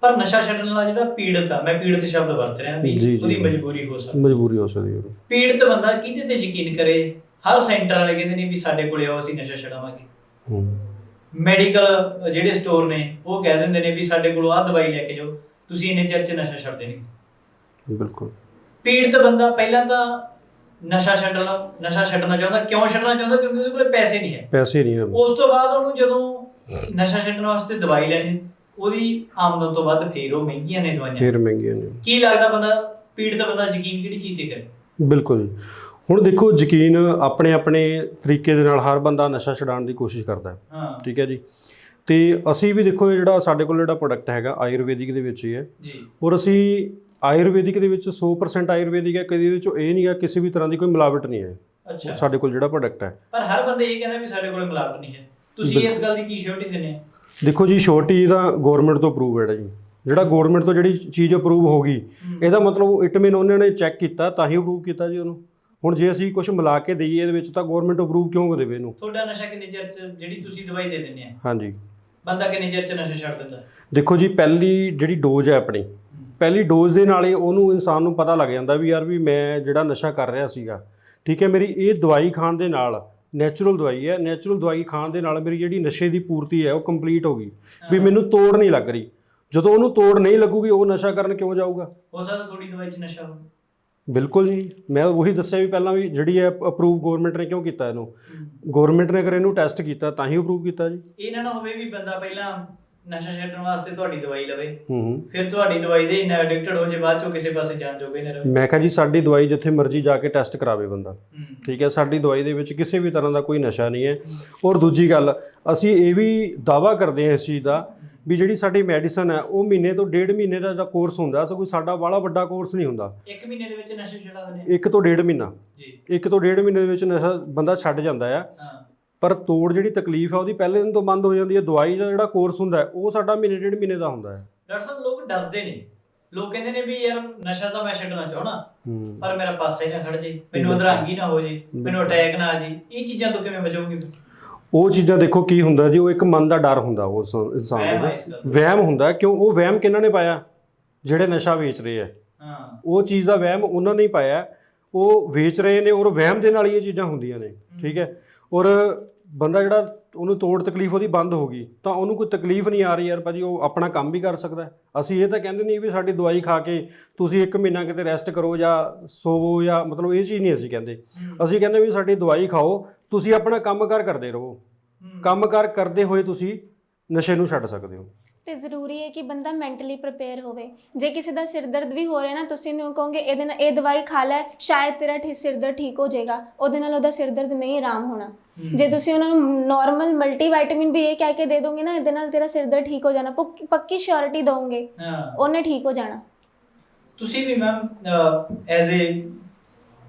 ਪਰ ਨਸ਼ਾ ਛੱਡਣ ਵਾਲਾ ਜਿਹੜਾ ਪੀੜਤ ਆ ਮੈਂ ਪੀੜਤ ਸ਼ਬਦ ਵਰਤ ਰਿਹਾ ਵੀ। ਉਹਦੀ ਮਜਬੂਰੀ ਹੋ ਸਕਦੀ। ਮਜਬੂਰੀ ਹੋ ਸਕਦੀ ਹੈ ਪੀੜਤ ਬੰਦਾ ਕਿਹਦੇ ਤੇ ਯਕੀਨ ਕਰੇ? ਹਰ ਸੈਂਟਰ ਵਾਲੇ ਕਹਿੰਦੇ ਨੇ ਵੀ ਸਾਡੇ ਕੋਲੇ ਆਓ ਅਸੀਂ ਨਸ਼ਾ ਛਡਾਵਾਂਗੇ। ਹੂੰ। ਮੈਡੀਕਲ ਜਿਹੜੇ ਸਟੋਰ ਨੇ ਉਹ ਕਹਿ ਦਿੰਦੇ ਨੇ ਵੀ ਸਾਡੇ ਕੋਲੋਂ ਆਹ ਦਵਾਈ ਲੈ ਕੇ ਜਾਓ। ਤੁਸੀਂ ਇੰਨੇ ਚਿਰ ਚ ਨਸ਼ਾ ਛੱਡਦੇ ਨਹੀਂ। ਬਿਲਕੁਲ। ਪੀੜਤ ਬੰਦਾ ਪਹਿਲਾਂ ਤਾਂ ਨਸ਼ਾ ਛੱਡਣਾ ਨਸ਼ਾ ਛੱਡਣਾ ਚਾਹੁੰਦਾ ਕਿਉਂ ਛੱਡਣਾ ਚਾਹੁੰਦਾ? ਕਿਉਂਕਿ ਉਹਦੇ ਕੋਲੇ ਪੈਸੇ ਨਹੀਂ ਹੈ। ਪੈਸੇ ਨਹੀਂ ਹੈ। ਉਸ ਤੋਂ ਬਾਅਦ ਉਹਨੂੰ ਜਦੋਂ ਨਸ਼ਾ ਛੱਡਣ ਵਾਸਤੇ ਦਵਾਈ ਲੈਣੀ ਉਹਦੀ ਆਮਦਨ ਤੋਂ ਵੱਧ ਫੇਰ ਉਹ ਮਹਿੰਗੀਆਂ ਨੇ ਦਵਾਈਆਂ। ਫੇਰ ਮਹਿੰਗੀਆਂ ਨੇ। ਕੀ ਲੱਗਦਾ ਬੰਦਾ ਪੀੜਤ ਬੰਦਾ ਯਕੀਨ ਕਿਹੜੀ ਚੀਜ਼ ਤੇ ਕਰੇ? ਬਿਲਕੁਲ ਹੁਣ ਦੇਖੋ ਯਕੀਨ ਆਪਣੇ ਆਪਣੇ ਤਰੀਕੇ ਦੇ ਨਾਲ ਹਰ ਬੰਦਾ ਨਸ਼ਾ ਛਡਾਉਣ ਦੀ ਕੋਸ਼ਿਸ਼ ਕਰਦਾ ਹਾਂ। ਠੀਕ ਹੈ ਜੀ। ਤੇ ਅਸੀਂ ਵੀ ਦੇਖੋ ਇਹ ਜਿਹੜਾ ਸਾਡੇ ਕੋਲ ਜਿਹੜਾ ਪ੍ਰੋਡਕਟ ਹੈਗਾ ਆਯੁਰਵੈਦਿਕ ਦੇ ਵਿੱਚ ਹੀ ਹੈ। ਜੀ। ਔਰ ਅਸੀਂ ਆਯੁਰਵੈਦਿਕ ਦੇ ਵਿੱਚ 100% ਆਯੁਰਵੈਦਿਕ ਹੈ ਕਦੇ ਵਿੱਚ ਇਹ ਨਹੀਂ ਹੈ ਕਿਸੇ ਵੀ ਤਰ੍ਹਾਂ ਦੀ ਕੋਈ ਮਿਲਾਵਟ ਨਹੀਂ ਹੈ। ਅੱਛਾ। ਸਾਡੇ ਕੋਲ ਜਿਹੜਾ ਪ੍ਰੋਡਕਟ ਹੈ। ਪਰ ਹਰ ਬੰਦੇ ਇਹ ਕਹਿੰਦਾ ਵੀ ਸਾਡੇ ਕੋਲ ਮਿਲਾਵਟ ਨਹੀਂ ਹੈ। ਤੁਸੀਂ ਇਸ ਗੱਲ ਦੀ ਕੀ ਸ਼ੋਰਟੀ ਦਿੰਦੇ ਆ ਦੇਖੋ ਜੀ ਛੋਟੀ ਦਾ ਗਵਰਨਮੈਂਟ ਤੋਂ ਅਪਰੂਵ ਹੈ ਜੀ। ਜਿਹੜਾ ਗਵਰਨਮੈਂਟ ਤੋਂ ਜਿਹੜੀ ਚੀਜ਼ ਅਪਰੂਵ ਹੋ। ਗਈ ਇਹਦਾ ਮਤਲਬ ਇਟ ਮੀਨ ਉਹਨਾਂ ਨੇ ਚੈੱਕ ਕੀਤਾ ਤਾਂ ਹੀ ਅਪਰੂਵ ਕੀਤਾ ਜੀ ਉਹਨੂੰ। ਹੁਣ ਜੇ ਅਸੀਂ ਕੁਝ ਮਿਲਾ ਕੇ ਦਈਏ ਇਹਦੇ ਵਿੱਚ ਤਾਂ ਗਵਰਨਮੈਂਟ ਅਪਰੂਵ ਕਿਉਂ ਦੇਵੇ ਇਹਨੂੰ? ਤੁਹਾਡਾ ਨਸ਼ਾ ਕਿੰਨੇ ਚਿਰ ਚ ਜਿਹੜੀ ਤੁਸੀਂ ਦਵਾਈ ਦੇ ਦਿੰਦੇ ਆ? ਹਾਂਜੀ। ਬੰਦਾ ਕਿੰਨੇ ਚਿਰ ਚ ਨਸ਼ਾ ਛੱਡ ਦਿੰਦਾ? ਦੇਖੋ ਜੀ ਪਹਿਲੀ ਜਿਹੜੀ ਡੋਜ਼ ਹੈ ਆਪਣੀ ਪਹਿਲੀ ਡੋਜ਼ ਦੇ ਨਾਲ ਹੀ ਉਹਨੂੰ ਇਨਸਾਨ ਨੂੰ ਪਤਾ ਲੱਗ ਜਾਂਦਾ ਵੀ ਯਾਰ ਵੀ ਮੈਂ ਜਿਹੜਾ ਨਸ਼ਾ ਕਰ ਰਿਹਾ ਸੀਗਾ ਠੀਕ ਹੈ ਮੇਰੀ ਇਹ ਦਵਾਈ ਖਾਣ ਦੇ ਨਾਲ ਨੈਚੁਰਲ ਦਵਾਈ ਹੈ ਨੈਚੁਰਲ ਦਵਾਈ ਖਾਣ ਦੇ ਨਾਲ ਮੇਰੀ ਜਿਹੜੀ ਨਸ਼ੇ ਦੀ ਪੂਰਤੀ ਹੈ ਉਹ ਕੰਪਲੀਟ ਹੋ ਗਈ ਵੀ ਮੈਨੂੰ ਤੋੜ ਨਹੀਂ ਲੱਗ ਰਹੀ। ਜਦੋਂ ਉਹਨੂੰ ਤੋੜ ਨਹੀਂ ਲੱਗੂਗੀ ਉਹ ਨਸ਼ਾ ਕਰਨ ਕਿਉਂ ਜਾਊਗਾ? ਹੋ ਸਕਦਾ ਥੋੜੀ ਦਵਾਈ ਚ ਨਸ਼ਾ ਹੋਵੇ। ਬਿਲਕੁਲ ਜੀ। ਮੈਂ ਉਹੀ ਦੱਸਿਆ ਵੀ ਪਹਿਲਾਂ ਵੀ ਜਿਹੜੀ ਹੈ ਅਪਰੂਵ ਗਵਰਨਮੈਂਟ ਨੇ ਕਿਉਂ ਕੀਤਾ ਇਹਨੂੰ? ਗਵਰਨਮੈਂਟ ਨੇ ਅਗਰ ਇਹਨੂੰ ਟੈਸਟ ਕੀਤਾ ਤਾਂ ਹੀ ਅਪਰੂਵ ਕੀਤਾ ਜੀ। ਇਹ ਨਾ ਨਾ ਹੋਵੇ ਵੀ ਬੰਦਾ ਪਹਿਲਾਂ ਨਸ਼ਾ ਛੱਡਣ ਵਾਸਤੇ ਤੁਹਾਡੀ ਦਵਾਈ ਲਵੇ। ਹੂੰ ਹੂੰ। ਫਿਰ ਤੁਹਾਡੀ ਦਵਾਈ ਦੇ ਇੰਨਾ ਐਡਿਕਟਡ ਹੋ ਜੇ ਬਾਅਦ ਚੋਂ ਕਿਸੇ ਪਾਸੇ ਜਾਣ ਜੋਗੇ ਨਾ ਰਹੇ। ਮੈਂ ਕਿਹਾ ਜੀ ਸਾਡੀ ਦਵਾਈ ਜਿੱਥੇ ਮਰਜ਼ੀ ਜਾ ਕੇ ਟੈਸਟ ਕਰਾਵੇ ਬੰਦਾ। ਠੀਕ ਹੈ ਸਾਡੀ ਦਵਾਈ ਦੇ ਵਿੱਚ ਕਿਸੇ ਵੀ ਤਰ੍ਹਾਂ ਦਾ ਕੋਈ ਨਸ਼ਾ ਨਹੀਂ ਹੈ। ਔਰ ਦੂਜੀ ਗੱਲ ਅਸੀਂ ਇਹ ਵੀ ਦਾਵਾ ਕਰਦੇ ਹਾਂ ਇਸ ਚੀਜ਼ ਦਾ ਵੀ ਜਿਹੜੀ ਸਾਡੀ ਮੈਡੀਸਨ ਹੈ ਉਹ ਮਹੀਨੇ ਤੋਂ ਡੇਢ ਮਹੀਨੇ ਦਾ ਜਿਹੜਾ ਕੋਰਸ ਹੁੰਦਾ ਸੋ ਕੋਈ ਸਾਡਾ ਬਾਹਲਾ ਵੱਡਾ ਕੋਰਸ ਨਹੀਂ ਹੁੰਦਾ। ਇੱਕ ਮਹੀਨੇ ਦੇ ਵਿੱਚ ਨਸ਼ਾ ਛਡਾ ਦਿੰਦੇ ਇੱਕ ਤੋਂ ਡੇਢ ਮਹੀਨਾ। ਜੀ। ਇੱਕ ਤੋਂ ਡੇਢ ਮਹੀਨੇ ਦੇ ਵਿੱਚ ਨਸ਼ਾ ਬੰਦਾ ਛੱਡ ਜਾਂਦਾ ਆ। ਪਰ ਤੋੜ ਜਿਹੜੀ ਤਕਲੀਫ ਹੈ ਉਹਦੀ ਪਹਿਲੇ ਦਿਨ ਤੋਂ ਬੰਦ ਹੋ ਜਾਂਦੀ ਹੈ। ਦਵਾਈ ਦਾ ਜਿਹੜਾ ਕੋਰਸ ਹੁੰਦਾ ਉਹ ਸਾਡਾ ਮਹੀਨੇ ਡੇਢ ਮਹੀਨੇ ਦਾ ਹੁੰਦਾ ਹੈ। ਡਾਕਟਰ ਸਾਹਿਬ ਲੋਕ ਡਰਦੇ ਨੇ। ਲੋਕ ਕਹਿੰਦੇ ਨੇ ਵੀ ਯਾਰ ਨਸ਼ਾ ਤਾਂ ਮੈਂ ਛੱਡਣਾ ਚਾਹਣਾ ਪਰ ਮੇਰਾ ਪਾਸਾ ਹੀ ਨਾ ਖੜ ਜੇ। ਮੈਨੂੰ ਅਧਰੰਗੀ ਨਾ ਹੋ ਜੇ। ਮੈਨੂੰ ਅਟੈਕ ਨਾ ਆ ਜੇ। ਇਹ ਚੀਜ਼ਾਂ ਤੋਂ ਕਿਵੇਂ ਬਚੋਗੇ ਉਹ ਚੀਜ਼ਾਂ ਦੇਖੋ ਕੀ ਹੁੰਦਾ ਜੀ ਉਹ ਇੱਕ ਮਨ ਦਾ ਡਰ ਹੁੰਦਾ ਉਸ ਇਨਸਾਨ ਵਹਿਮ ਦਾ ਹੈ ਇਸ ਗੱਲ ਦਾ। ਵਹਿਮ ਹੁੰਦਾ ਕਿਉਂ? ਉਹ ਵਹਿਮ ਕਿਹਨਾਂ ਨੇ ਪਾਇਆ? ਜਿਹੜੇ ਨਸ਼ਾ ਵੇਚ ਰਹੇ ਆ। ਹਾਂ। ਉਹ ਚੀਜ਼ ਦਾ ਵਹਿਮ ਉਹਨਾਂ ਨੇ ਹੀ ਪਾਇਆ। ਉਹ ਵੇਚ ਰਹੇ ਨੇ ਔਰ ਵਹਿਮ ਦੇ ਨਾਲ ਹੀ ਇਹ ਚੀਜ਼ਾਂ ਹੁੰਦੀਆਂ ਨੇ। ਠੀਕ ਹੈ? ਔਰ ਬੰਦਾ ਜਿਹੜਾ ਉਹਨੂੰ ਤੋੜ ਤਕਲੀਫ ਉਹਦੀ ਬੰਦ ਹੋ ਗਈ ਤਾਂ ਉਹਨੂੰ ਕੋਈ ਤਕਲੀਫ ਨਹੀਂ ਆ ਰਹੀ ਯਾਰ ਭਾਜੀ ਉਹ ਆਪਣਾ ਕੰਮ ਵੀ ਕਰ ਸਕਦਾ। ਅਸੀਂ ਇਹ ਤਾਂ ਕਹਿੰਦੇ ਨਹੀਂ ਵੀ ਸਾਡੀ ਦਵਾਈ ਖਾ ਕੇ ਤੁਸੀਂ ਇੱਕ ਮਹੀਨਾ ਕਿਤੇ ਰੈਸਟ ਕਰੋ ਜਾਂ ਸੋਵੋ ਜਾਂ ਮਤਲਬ ਇਹ ਚੀਜ਼ ਨਹੀਂ ਅਸੀਂ ਕਹਿੰਦੇ। ਅਸੀਂ ਕਹਿੰਦੇ ਵੀ ਸਾਡੀ ਦਵਾਈ ਖਾਓ ਤੁਸੀਂ ਆਪਣਾ ਕੰਮਕਾਰ ਕਰਦੇ ਰਹੋ। ਕੰਮਕਾਰ ਕਰਦੇ ਹੋਏ ਤੁਸੀਂ ਨਸ਼ੇ ਨੂੰ ਛੱਡ ਸਕਦੇ ਹੋ। ਤੇ ਜ਼ਰੂਰੀ ਹੈ ਕਿ ਬੰਦਾ ਮੈਂਟਲੀ ਪ੍ਰਿਪੇਅਰ ਹੋਵੇ। ਜੇ ਕਿਸੇ ਦਾ ਸਿਰ ਦਰਦ ਵੀ ਹੋ ਰਿਹਾ ਨਾ ਤੁਸੀਂ ਨੂੰ ਕਹੋਗੇ ਇਹਦੇ ਨਾਲ ਇਹ ਦਵਾਈ ਖਾ ਲੈ ਸ਼ਾਇਦ ਤੇਰਾ ਠੀ- ਸਿਰ ਦਰਦ ਠੀਕ ਹੋ ਜਾਏਗਾ। ਉਹਦੇ ਨਾਲ ਉਹਦਾ ਸਿਰ ਦਰਦ ਨਹੀਂ ਆਰਾਮ ਹੋਣਾ। ਜੇ ਤੁਸੀਂ ਉਹਨਾਂ ਨੂੰ ਨਾਰਮਲ ਮਲਟੀਵਿਟਾਮਿਨ ਵੀ ਇਹ ਕਹਿ ਕੇ ਦੇ ਦੋਗੇ ਨਾ ਇਹਦੇ ਨਾਲ ਤੇਰਾ ਸਿਰ ਦਰਦ ਠੀਕ ਹੋ ਜਾਣਾ ਪੱਕੀ- ਪੱਕੀ ਸ਼ੋਰਿਟੀ ਦੋਗੇ ਹਾਂ। ਉਹਨੇ ਠੀਕ ਹੋ ਜਾਣਾ। ਤੁਸੀਂ ਵੀ ਮੈਮ ਐਜ਼ ਅ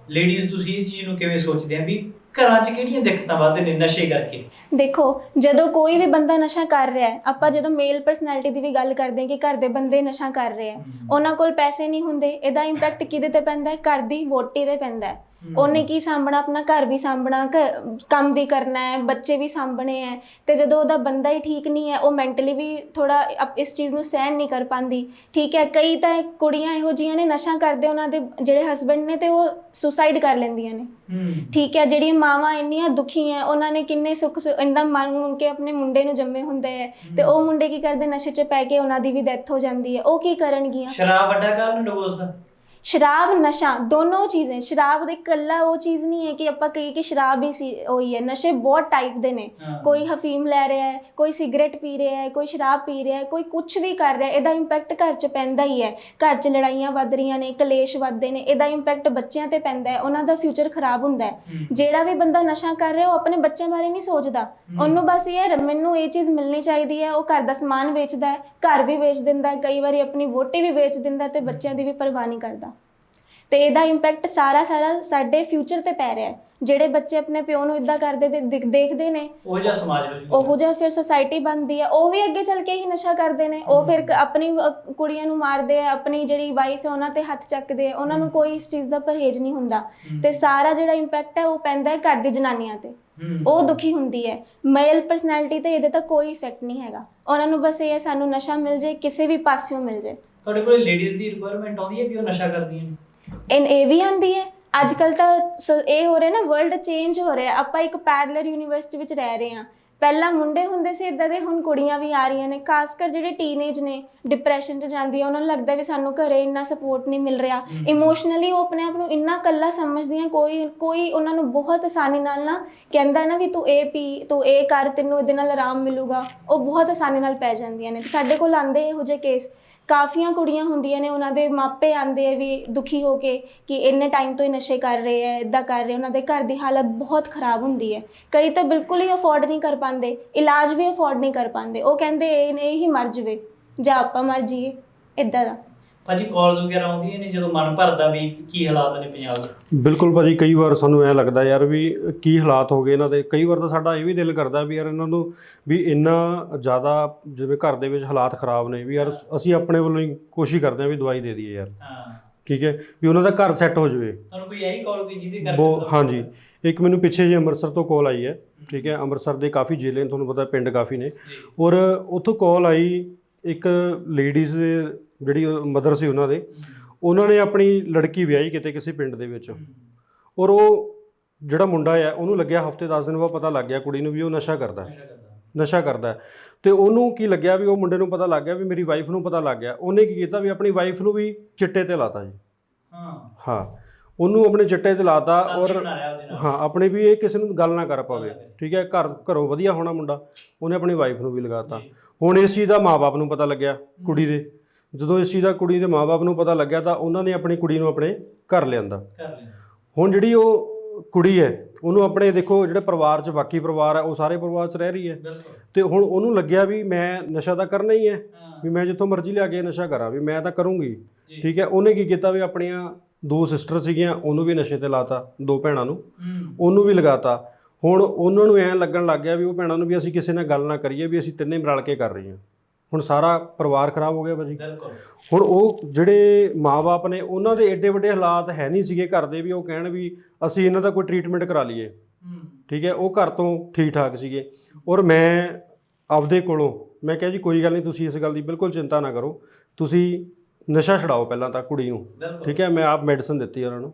ਲੇਡੀਜ਼ ਤੁਸੀਂ ਇਸ ਚੀਜ਼ ਨੂੰ ਕਿਵੇਂ ਸੋਚਦੇ ਆ ਵੀ ਘਰਾਂ 'ਚ ਕਿਹੜੀਆਂ ਦਿੱਕਤਾਂ ਵੱਧਦੇ ਨੇ ਨਸ਼ੇ ਕਰਕੇ? ਦੇਖੋ ਜਦੋਂ ਕੋਈ ਵੀ ਬੰਦਾ ਨਸ਼ਾ ਕਰ ਰਿਹਾ ਹੈ ਆਪਾਂ ਜਦੋਂ ਮੇਲ ਪਰਸਨੈਲਿਟੀ ਦੀ ਵੀ ਗੱਲ ਕਰਦੇ ਹਾਂ ਕਿ ਘਰ ਦੇ ਬੰਦੇ ਨਸ਼ਾ ਕਰ ਰਹੇ ਆ ਉਹਨਾਂ ਕੋਲ ਪੈਸੇ ਨਹੀਂ ਹੁੰਦੇ ਇਹਦਾ ਇੰਪੈਕਟ ਕਿਹਦੇ ਤੇ ਪੈਂਦਾ ਹੈ? ਘਰ ਦੀ ਵੋਟੀ ਤੇ ਪੈਂਦਾ ਹੈ। ਉਹਨੇ ਕੀ ਸਾਂਭਣਾ? ਆਪਣਾ ਘਰ ਵੀ ਸਾਂਭਣਾ ਘ- ਕੰਮ ਵੀ ਕਰਨਾ ਹੈ ਬੱਚੇ ਵੀ ਸਾਂਭਣੇ ਹੈ ਤੇ ਜਦੋਂ ਉਹਦਾ ਬੰਦਾ ਹੀ ਠੀਕ ਨਹੀਂ ਹੈ ਉਹ ਮੈਂਟਲੀ ਵੀ ਥੋੜਾ ਇਸ ਚੀਜ਼ ਨੂੰ ਸਹਿਨ ਨਹੀਂ ਕਰ ਪਾਉਂਦੀ। ਠੀਕ ਹੈ ਕਈ ਤਾਂ ਕੁੜੀਆਂ ਇਹੋ ਜੀਆਂ ਨੇ ਨਸ਼ਾ ਕਰਦੇ ਉਹਨਾਂ ਦੇ ਜਿਹੜੇ ਹਸਬੰਡ ਨੇ ਤੇ ਉਹ ਸੁਸਾਈਡ ਕਰ ਲੈਂਦੀਆਂ ਨੇ। ਹੂੰ ਠੀਕ ਹੈ ਜਿਹੜੀਆਂ ਮਾਵਾਂ ਇੰਨੀਆਂ ਦੁਖੀ ਹੈ ਉਹਨਾਂ ਨੇ ਕਿੰਨੇ ਸੁੱਖ ਸ- ਇੰਨਾ ਮੰਗ ਮੰਗ ਕੇ ਆਪਣੇ ਮੁੰਡੇ ਨੂੰ ਜੰਮੇ ਹੁੰਦੇ ਹੈ ਤੇ ਉਹ ਮੁੰਡੇ ਕੀ ਕਰਦੇ? ਨਸ਼ੇ 'ਚ ਪੈ ਕੇ ਉਹਨਾਂ ਦੀ ਵੀ ਡੈਥ ਹੋ ਜਾਂਦੀ ਹੈ। ਉਹ ਕੀ ਕਰਨਗੀਆਂ? ਸ਼ਰਾਬ ਵੱਡਾ ਕਾਰਨ ਡਿਵੋਰਸ ਦਾ। ਸ਼ਰਾਬ ਨਸ਼ਾ ਦੋਨੋਂ ਚੀਜ਼ਾਂ ਸ਼ਰਾਬ ਦੇ ਇਕੱਲਾ ਉਹ ਚੀਜ਼ ਨਹੀਂ ਹੈ ਕਿ ਆਪਾਂ ਕਹੀਏ ਕਿ ਸ਼ਰਾਬ ਹੀ ਸੀ ਉਹੀ ਹੈ। ਨਸ਼ੇ ਬਹੁਤ ਟਾਈਪ ਦੇ ਨੇ। ਕੋਈ ਹਫੀਮ ਲੈ ਰਿਹਾ ਹੈ ਕੋਈ ਸਿਗਰਟ ਪੀ ਰਿਹਾ ਹੈ ਕੋਈ ਸ਼ਰਾਬ ਪੀ ਰਿਹਾ ਹੈ ਕੋਈ ਕੁਝ ਵੀ ਕਰ ਰਿਹਾ ਇਹਦਾ ਇੰਪੈਕਟ ਘਰ 'ਚ ਪੈਂਦਾ ਹੀ ਹੈ। ਘਰ 'ਚ ਲੜਾਈਆਂ ਵੱਧ ਰਹੀਆਂ ਨੇ ਕਲੇਸ਼ ਵੱਧਦੇ ਨੇ ਇਹਦਾ ਇੰਪੈਕਟ ਬੱਚਿਆਂ ਤੇ ਪੈਂਦਾ ਹੈ ਉਹਨਾਂ ਦਾ ਫਿਊਚਰ ਖਰਾਬ ਹੁੰਦਾ ਹੈ। ਜਿਹੜਾ ਵੀ ਬੰਦਾ ਨਸ਼ਾ ਕਰ ਰਿਹਾ ਉਹ ਆਪਣੇ ਬੱਚਿਆਂ ਬਾਰੇ ਨਹੀਂ ਸੋਚਦਾ। ਉਹਨੂੰ ਬਸ ਇਹ ਮੈਨੂੰ ਇਹ ਚੀਜ਼ ਮਿਲਣੀ ਚਾਹੀਦੀ ਹੈ ਉਹ ਘਰ ਦਾ ਸਮਾਨ ਵੇਚਦਾ ਹੈ ਘਰ ਵੀ ਵੇਚ ਦਿੰਦਾ ਹੈ ਕਈ ਵਾਰੀ ਆਪਣੀ ਵੋਟੀ ਵੀ ਵੇਚ ਦਿੰਦਾ ਤੇ ਬੱਚਿਆਂ ਦੀ ਵੀ ਪਰਵਾਹ ਨਹੀਂ ਕਰਦਾ। ਤੇ ਇਹਦਾ ਇੰਪੈਕਟ ਸਾਰਾ ਸਾਰਾ ਸਾਡੇ ਫਿਊਚਰ ਤੇ ਪੈ ਰਿਹਾ ਹੈ। ਜਿਹੜੇ ਬੱਚੇ ਆਪਣੇ ਪਿਓ ਨੂੰ ਇਦਾਂ ਕਰਦੇ ਤੇ ਦਿਖ- ਦੇਖਦੇ ਨੇ ਉਹ ਜਿਹਾ ਸਮਾਜ ਹੋ ਜੂਗਾ ਉਹੋ ਜਿਹਾ ਫਿਰ ਸੁਸਾਇਟੀ ਬਣਦੀ ਹੈ। ਉਹ ਵੀ ਅੱਗੇ ਚੱਲ ਕੇ ਹੀ ਨਸ਼ਾ ਕਰਦੇ ਨੇ। ਉਹ ਫਿਰ ਕ- ਆਪਣੀ ਅ, ਕੁੜੀਆਂ ਨੂੰ ਮਾਰਦੇ ਆ ਆਪਣੀ ਜਿਹੜੀ ਵਾਈਫ ਹੈ ਉਹਨਾਂ ਤੇ ਹੱਥ ਚੱਕਦੇ ਆ। ਉਹਨਾਂ ਨੂੰ ਕੋਈ ਇਸ ਚੀਜ਼ ਦਾ ਪਰਹੇਜ਼ ਨਹੀਂ ਹੁੰਦਾ। ਤੇ ਸਾਰਾ ਜਿਹੜਾ ਇੰਪੈਕਟ ਹੈ ਉਹ ਪੈਂਦਾ ਹੈ ਘਰ ਦੀ ਜਨਾਨੀਆਂ ਤੇ। ਉਹ ਦੁਖੀ ਹੁੰਦੀ ਹੈ। ਮੇਲ ਪਰਸਨੈਲਿਟੀ ਤੇ ਇਹਦੇ ਤਾਂ ਕੋਈ ਇਫੈਕਟ ਨਹੀਂ ਹੈਗਾ। ਉਹਨਾਂ ਨੂੰ ਬਸ ਇਹ ਹੈ ਸਾਨੂੰ ਨਸ਼ਾ ਮਿਲ ਜੇ ਕਿਸੇ ਵੀ ਪਾਸਿਓਂ ਮਿਲ ਜੇ ਤੁਹਾਡੇ ਕੋਲ ਲੇਡੀਜ਼ ਦੀ ਰਿਕੁਆਇਰਮੈਂਟ ਆਉਂਦੀ ਹੈ ਵੀ ਉਹ ਨਸ਼ਾ ਕਰਦੀਆਂ ਨੇ? ਇਨ ਇਹ ਵੀ ਆਂਦੀ ਹੈ। ਅੱਜ ਕੱਲ ਤਾਂ ਸ- ਇਹ ਹੋ ਰਿਹਾ ਨਾ ਵਰਲਡ ਚੇਂਜ ਹੋ ਰਿਹਾ। ਆਪਾਂ ਇੱਕ ਪੈਰਲਰ ਯੂਨੀਵਰਸਿਟੀ ਵਿੱਚ ਰਹਿ ਰਹੇ ਹਾਂ। ਪਹਿਲਾਂ ਮੁੰਡੇ ਹੁੰਦੇ ਸੀ ਇਦਾਂ ਦੇ ਹੁਣ ਕੁੜੀਆਂ ਵੀ ਆ ਰਹੀਆਂ ਨੇ। ਖਾਸ ਕਰ ਜਿਹੜੇ ਟੀਨੇਜ ਨੇ ਡਿਪਰੈਸ਼ਨ 'ਚ ਜਾਂਦੀ ਆ ਉਹਨਾਂ ਨੂੰ ਲੱਗਦਾ ਵੀ ਸਾਨੂੰ ਘਰੇ ਇੰਨਾ ਸਪੋਰਟ ਨਹੀਂ ਮਿਲ ਰਿਹਾ। ਇਮੋਸ਼ਨਲੀ ਉਹ ਆਪਣੇ ਆਪ ਨੂੰ ਇੰਨਾ ਕੱਲਾ ਸਮਝਦੀਆਂ ਕੋਈ ਕੋਈ ਉਹਨਾਂ ਨੂੰ ਬਹੁਤ ਆਸਾਨੀ ਨਾਲ ਨਾ ਕਹਿੰਦਾ ਨਾ ਵੀ ਤੂੰ ਇਹ ਪੀ ਤੂੰ ਇਹ ਕਰ ਤੈਨੂੰ ਇਹਦੇ ਨਾਲ ਆਰਾਮ ਮਿਲੂਗਾ। ਉਹ ਬਹੁਤ ਆਸਾਨੀ ਨਾਲ ਪੈ ਜਾਂਦੀਆਂ ਨੇ। ਤੇ ਸਾਡੇ ਕੋਲ ਆਂਦੇ ਇਹੋ ਜਿਹੇ ਕੇਸ ਕਾਫੀਆਂ ਕੁੜੀਆਂ ਹੁੰਦੀਆਂ ਨੇ, ਉਹਨਾਂ ਦੇ ਮਾਪੇ ਆਂਦੇ ਆ ਵੀ ਦੁਖੀ ਹੋ ਕੇ ਕਿ ਇੰਨੇ ਟਾਈਮ ਤੋਂ ਹੀ ਨਸ਼ੇ ਕਰ ਰਹੇ ਆ ਇਦਾਂ ਕਰ ਰਹੇ ਉਹਨਾਂ ਦੇ ਘਰ ਦੀ ਹਾਲਤ ਬਹੁਤ ਖਰਾਬ ਹੁੰਦੀ ਹੈ। ਕਈ ਤਾਂ ਬਿਲਕੁਲ ਹੀ ਅਫੋਰਡ ਨਹੀਂ ਕਰ ਪਾਉਂਦੇ, ਇਲਾਜ ਵੀ ਅਫੋਰਡ ਨਹੀਂ ਕਰ ਪਾਉਂਦੇ। ਉਹ ਕਹਿੰਦੇ ਇਹ ਨਹੀਂ ਹੀ ਮਰ ਜਵੇ, ਜਾਂ ਆਪਾਂ ਮਰ ਜਾਈਏ ਇਦਾਂ ਦਾ। ਭਾਜੀ ਕਾਲਸ ਵਗੈਰਾ ਆਉਂਦੀਆਂ ਨੇ ਜਦੋਂ ਮਨ ਭਰਦਾ ਵੀ ਕੀ ਹਾਲਾਤ ਨੇ ਪੰਜਾਬ ਦੇ? ਬਿਲਕੁਲ ਭਾਜੀ ਕਈ ਵਾਰ ਸਾਨੂੰ ਐ ਲੱਗਦਾ ਯਾਰ ਵੀ ਕੀ ਹਾਲਾਤ ਹੋ ਗਏ ਇਹਨਾਂ ਦੇ। ਕਈ ਵਾਰ ਤਾਂ ਸਾਡਾ ਇਹ ਵੀ ਦਿਲ ਕਰਦਾ ਵੀ ਯਾਰ ਇਹਨਾਂ ਨੂੰ ਵੀ ਇੰਨਾ ਜ਼ਿਆਦਾ ਜਿਵੇਂ ਘਰ ਦੇ ਵਿੱਚ ਹਾਲਾਤ ਖਰਾਬ ਨੇ ਵੀ ਯਾਰ ਅਸੀਂ ਆਪਣੇ ਵੱਲੋਂ ਹੀ ਕੋਸ਼ਿਸ਼ ਕਰਦੇ ਹਾਂ ਵੀ ਦਵਾਈ ਦੇ ਦਈਏ ਯਾਰ। ਹਾਂ। ਠੀਕ ਹੈ? ਵੀ ਉਹਨਾਂ ਦਾ ਘਰ ਸੈੱਟ ਹੋ ਜਾਵੇ। ਤੁਹਾਨੂੰ ਕੋਈ ਇਹੀ ਕਾਲ ਕੋਈ ਜਿਹਦੇ ਕਰਕੇ ਬੋ ਮਤਲਬ- ਹਾਂਜੀ। ਇੱਕ ਮੈਨੂੰ ਪਿੱਛੇ ਜੇ ਅੰਮ੍ਰਿਤਸਰ ਤੋਂ ਕਾਲ ਆਈ ਹੈ। ਠੀਕ ਹੈ? ਅੰਮ੍ਰਿਤਸਰ ਦੇ ਕਾਫੀ ਜ਼ਿਲ੍ਹੇ ਨੇ ਤੁਹਾਨੂੰ ਪਤਾ ਪਿੰਡ ਕਾਫੀ ਨੇ। ਔਰ ਉੱਥੋਂ ਕਾਲ ਆਈ ਇੱਕ ਲੇਡੀਜ਼ ਦੇ ਜਿਹੜੀ ਮਦਰ ਸੀ ਉਹਨਾਂ ਦੇ ਉਹਨਾਂ ਨੇ ਆਪਣੀ ਲੜਕੀ ਵਿਆਹੀ ਕਿਤੇ ਕਿਸੇ ਪਿੰਡ ਦੇ ਵਿੱਚ। ਔਰ ਉਹ ਜਿਹੜਾ ਮੁੰਡਾ ਆ ਉਹਨੂੰ ਲੱਗਿਆ ਹਫ਼ਤੇ 10 ਦਿਨ ਬਾਅਦ ਪਤਾ ਲੱਗ ਗਿਆ ਕੁੜੀ ਨੂੰ ਵੀ ਉਹ ਨਸ਼ਾ ਕਰਦਾ ਹੈ। ਨਸ਼ਾ ਕਰਦਾ। ਤੇ ਉਹਨੂੰ ਕੀ ਲੱਗਿਆ ਵੀ ਉਹ ਮੁੰਡੇ ਨੂੰ ਪਤਾ ਲੱਗ ਗਿਆ ਵੀ ਮੇਰੀ ਵਾਈਫ ਨੂੰ ਪਤਾ ਲੱਗ ਗਿਆ। ਉਹਨੇ ਕੀ ਕੀਤਾ ਵੀ ਆਪਣੀ ਵਾਈਫ ਨੂੰ ਵੀ ਚਿੱਟੇ ਤੇ ਲਾਤਾ ਜੀ। ਹਾਂ। ਹਾਂ। ਉਹਨੂੰ ਆਪਣੇ ਚਿੱਟੇ ਤੇ ਲਾਤਾ ਔਰ ਹਾਂ ਆਪਣੇ ਵੀ ਇਹ ਕਿਸੇ ਨੂੰ ਗੱਲ ਨਾ ਕਰ ਪਾਵੇ। ਠੀਕ ਹੈ ਘਰ ਘਰੋਂ ਵਧੀਆ ਹੋਣਾ ਮੁੰਡਾ। ਉਹਨੇ ਆਪਣੀ ਵਾਈਫ ਨੂੰ ਵੀ ਲਗਾਤਾ। ਹੁਣ ਇਸ ਚੀਜ਼ ਦਾ ਮਾਪੇ ਨੂੰ ਪਤਾ ਲੱਗਿਆ ਕੁੜੀ ਦੇ। ਜਦੋਂ ਇਸ ਚੀਜ਼ ਦਾ ਕੁੜੀ ਦੇ ਮਾਪੇ ਨੂੰ ਪਤਾ ਲੱਗਿਆ ਤਾਂ ਉਹਨਾਂ ਨੇ ਆਪਣੀ ਕੁੜੀ ਨੂੰ ਆਪਣੇ ਘਰ ਲਿਆਂਦਾ। ਕਰ ਹੁਣ ਜਿਹੜੀ ਉਹ ਕੁੜੀ ਹੈ ਉਹਨੂੰ ਆਪਣੇ ਦੇਖੋ ਜਿਹੜੇ ਪਰਿਵਾਰ 'ਚ ਬਾਕੀ ਪਰਿਵਾਰ ਹੈ ਉਹ ਸਾਰੇ ਪਰਿਵਾਰ 'ਚ ਰਹਿ ਰਹੀ ਹੈ। ਬਿਲਕੁਲ। ਤੇ ਹੁਣ ਉਹਨੂੰ ਲੱਗਿਆ ਵੀ ਮੈਂ ਨਸ਼ਾ ਤਾਂ ਕਰਨਾ ਹੀ ਹੈ ਹਾਂ। ਵੀ ਮੈਂ ਜਿੱਥੋਂ ਮਰਜ਼ੀ ਲਿਆ ਕੇ ਨਸ਼ਾ ਕਰਾਂ ਵੀ ਮੈਂ ਤਾਂ ਕਰੂੰਗੀ। ਜੀ। ਠੀਕ ਹੈ ਉਹਨੇ ਕੀ ਕੀਤਾ ਵੀ ਆਪਣੀਆਂ ਦੋ ਸਿਸਟਰ ਸੀਗੀਆਂ ਉਹਨੂੰ ਵੀ ਨਸ਼ੇ ਤੇ ਲਾਤਾ ਦੋ ਭੈਣਾਂ ਨੂੰ। ਹੂੰ। ਉਹਨੂੰ ਵੀ ਲਗਾਤਾ। ਹੁਣ ਉਹਨਾਂ ਨੂੰ ਐਂ ਲੱਗਣ ਲੱਗ ਗਿਆ ਵੀ ਉਹ ਭੈਣਾਂ ਨੂੰ ਵੀ ਅਸੀਂ ਕਿਸੇ ਨਾਲ ਗੱਲ ਨਾ ਕਰੀਏ ਵੀ ਅਸੀਂ ਤਿੰਨੇ ਰਲ ਕੇ ਕਰ ਰਹੀ ਹਾਂ ਹੁਣ ਸਾਰਾ ਪਰਿਵਾਰ ਖਰਾਬ ਹੋ ਗਿਆ ਭਾਜੀ। ਬਿਲਕੁਲ। ਹੁਣ ਉਹ ਜਿਹੜੇ ਮਾਪੇ ਨੇ ਉਹਨਾਂ ਦੇ ਏਡੇ ਵੱਡੇ ਹਾਲਾਤ ਹੈ ਨਹੀਂ ਸੀਗੇ ਘਰ ਦੇ ਵੀ ਉਹ ਕਹਿਣ ਵੀ ਅਸੀਂ ਇਹਨਾਂ ਦਾ ਕੋਈ ਟ੍ਰੀਟਮੈਂਟ ਕਰਾ ਲਈਏ। ਠੀਕ ਹੈ ਉਹ ਘਰ ਤੋਂ ਠੀਕ ਠਾਕ ਸੀਗੇ। ਔਰ ਮੈਂ ਆਪਦੇ ਕੋਲੋਂ ਮੈਂ ਕਿਹਾ ਜੀ ਕੋਈ ਗੱਲ ਨਹੀਂ ਤੁਸੀਂ ਇਸ ਗੱਲ ਦੀ ਬਿਲਕੁਲ ਚਿੰਤਾ ਨਾ ਕਰੋ। ਤੁਸੀਂ ਨਸ਼ਾ ਛਡਾਓ ਪਹਿਲਾਂ ਤਾਂ ਕੁੜੀ ਨੂੰ। ਠੀਕ ਹੈ ਮੈਂ ਆਪ ਮੈਡੀਸਨ ਦਿੱਤੀ ਉਹਨਾਂ ਨੂੰ।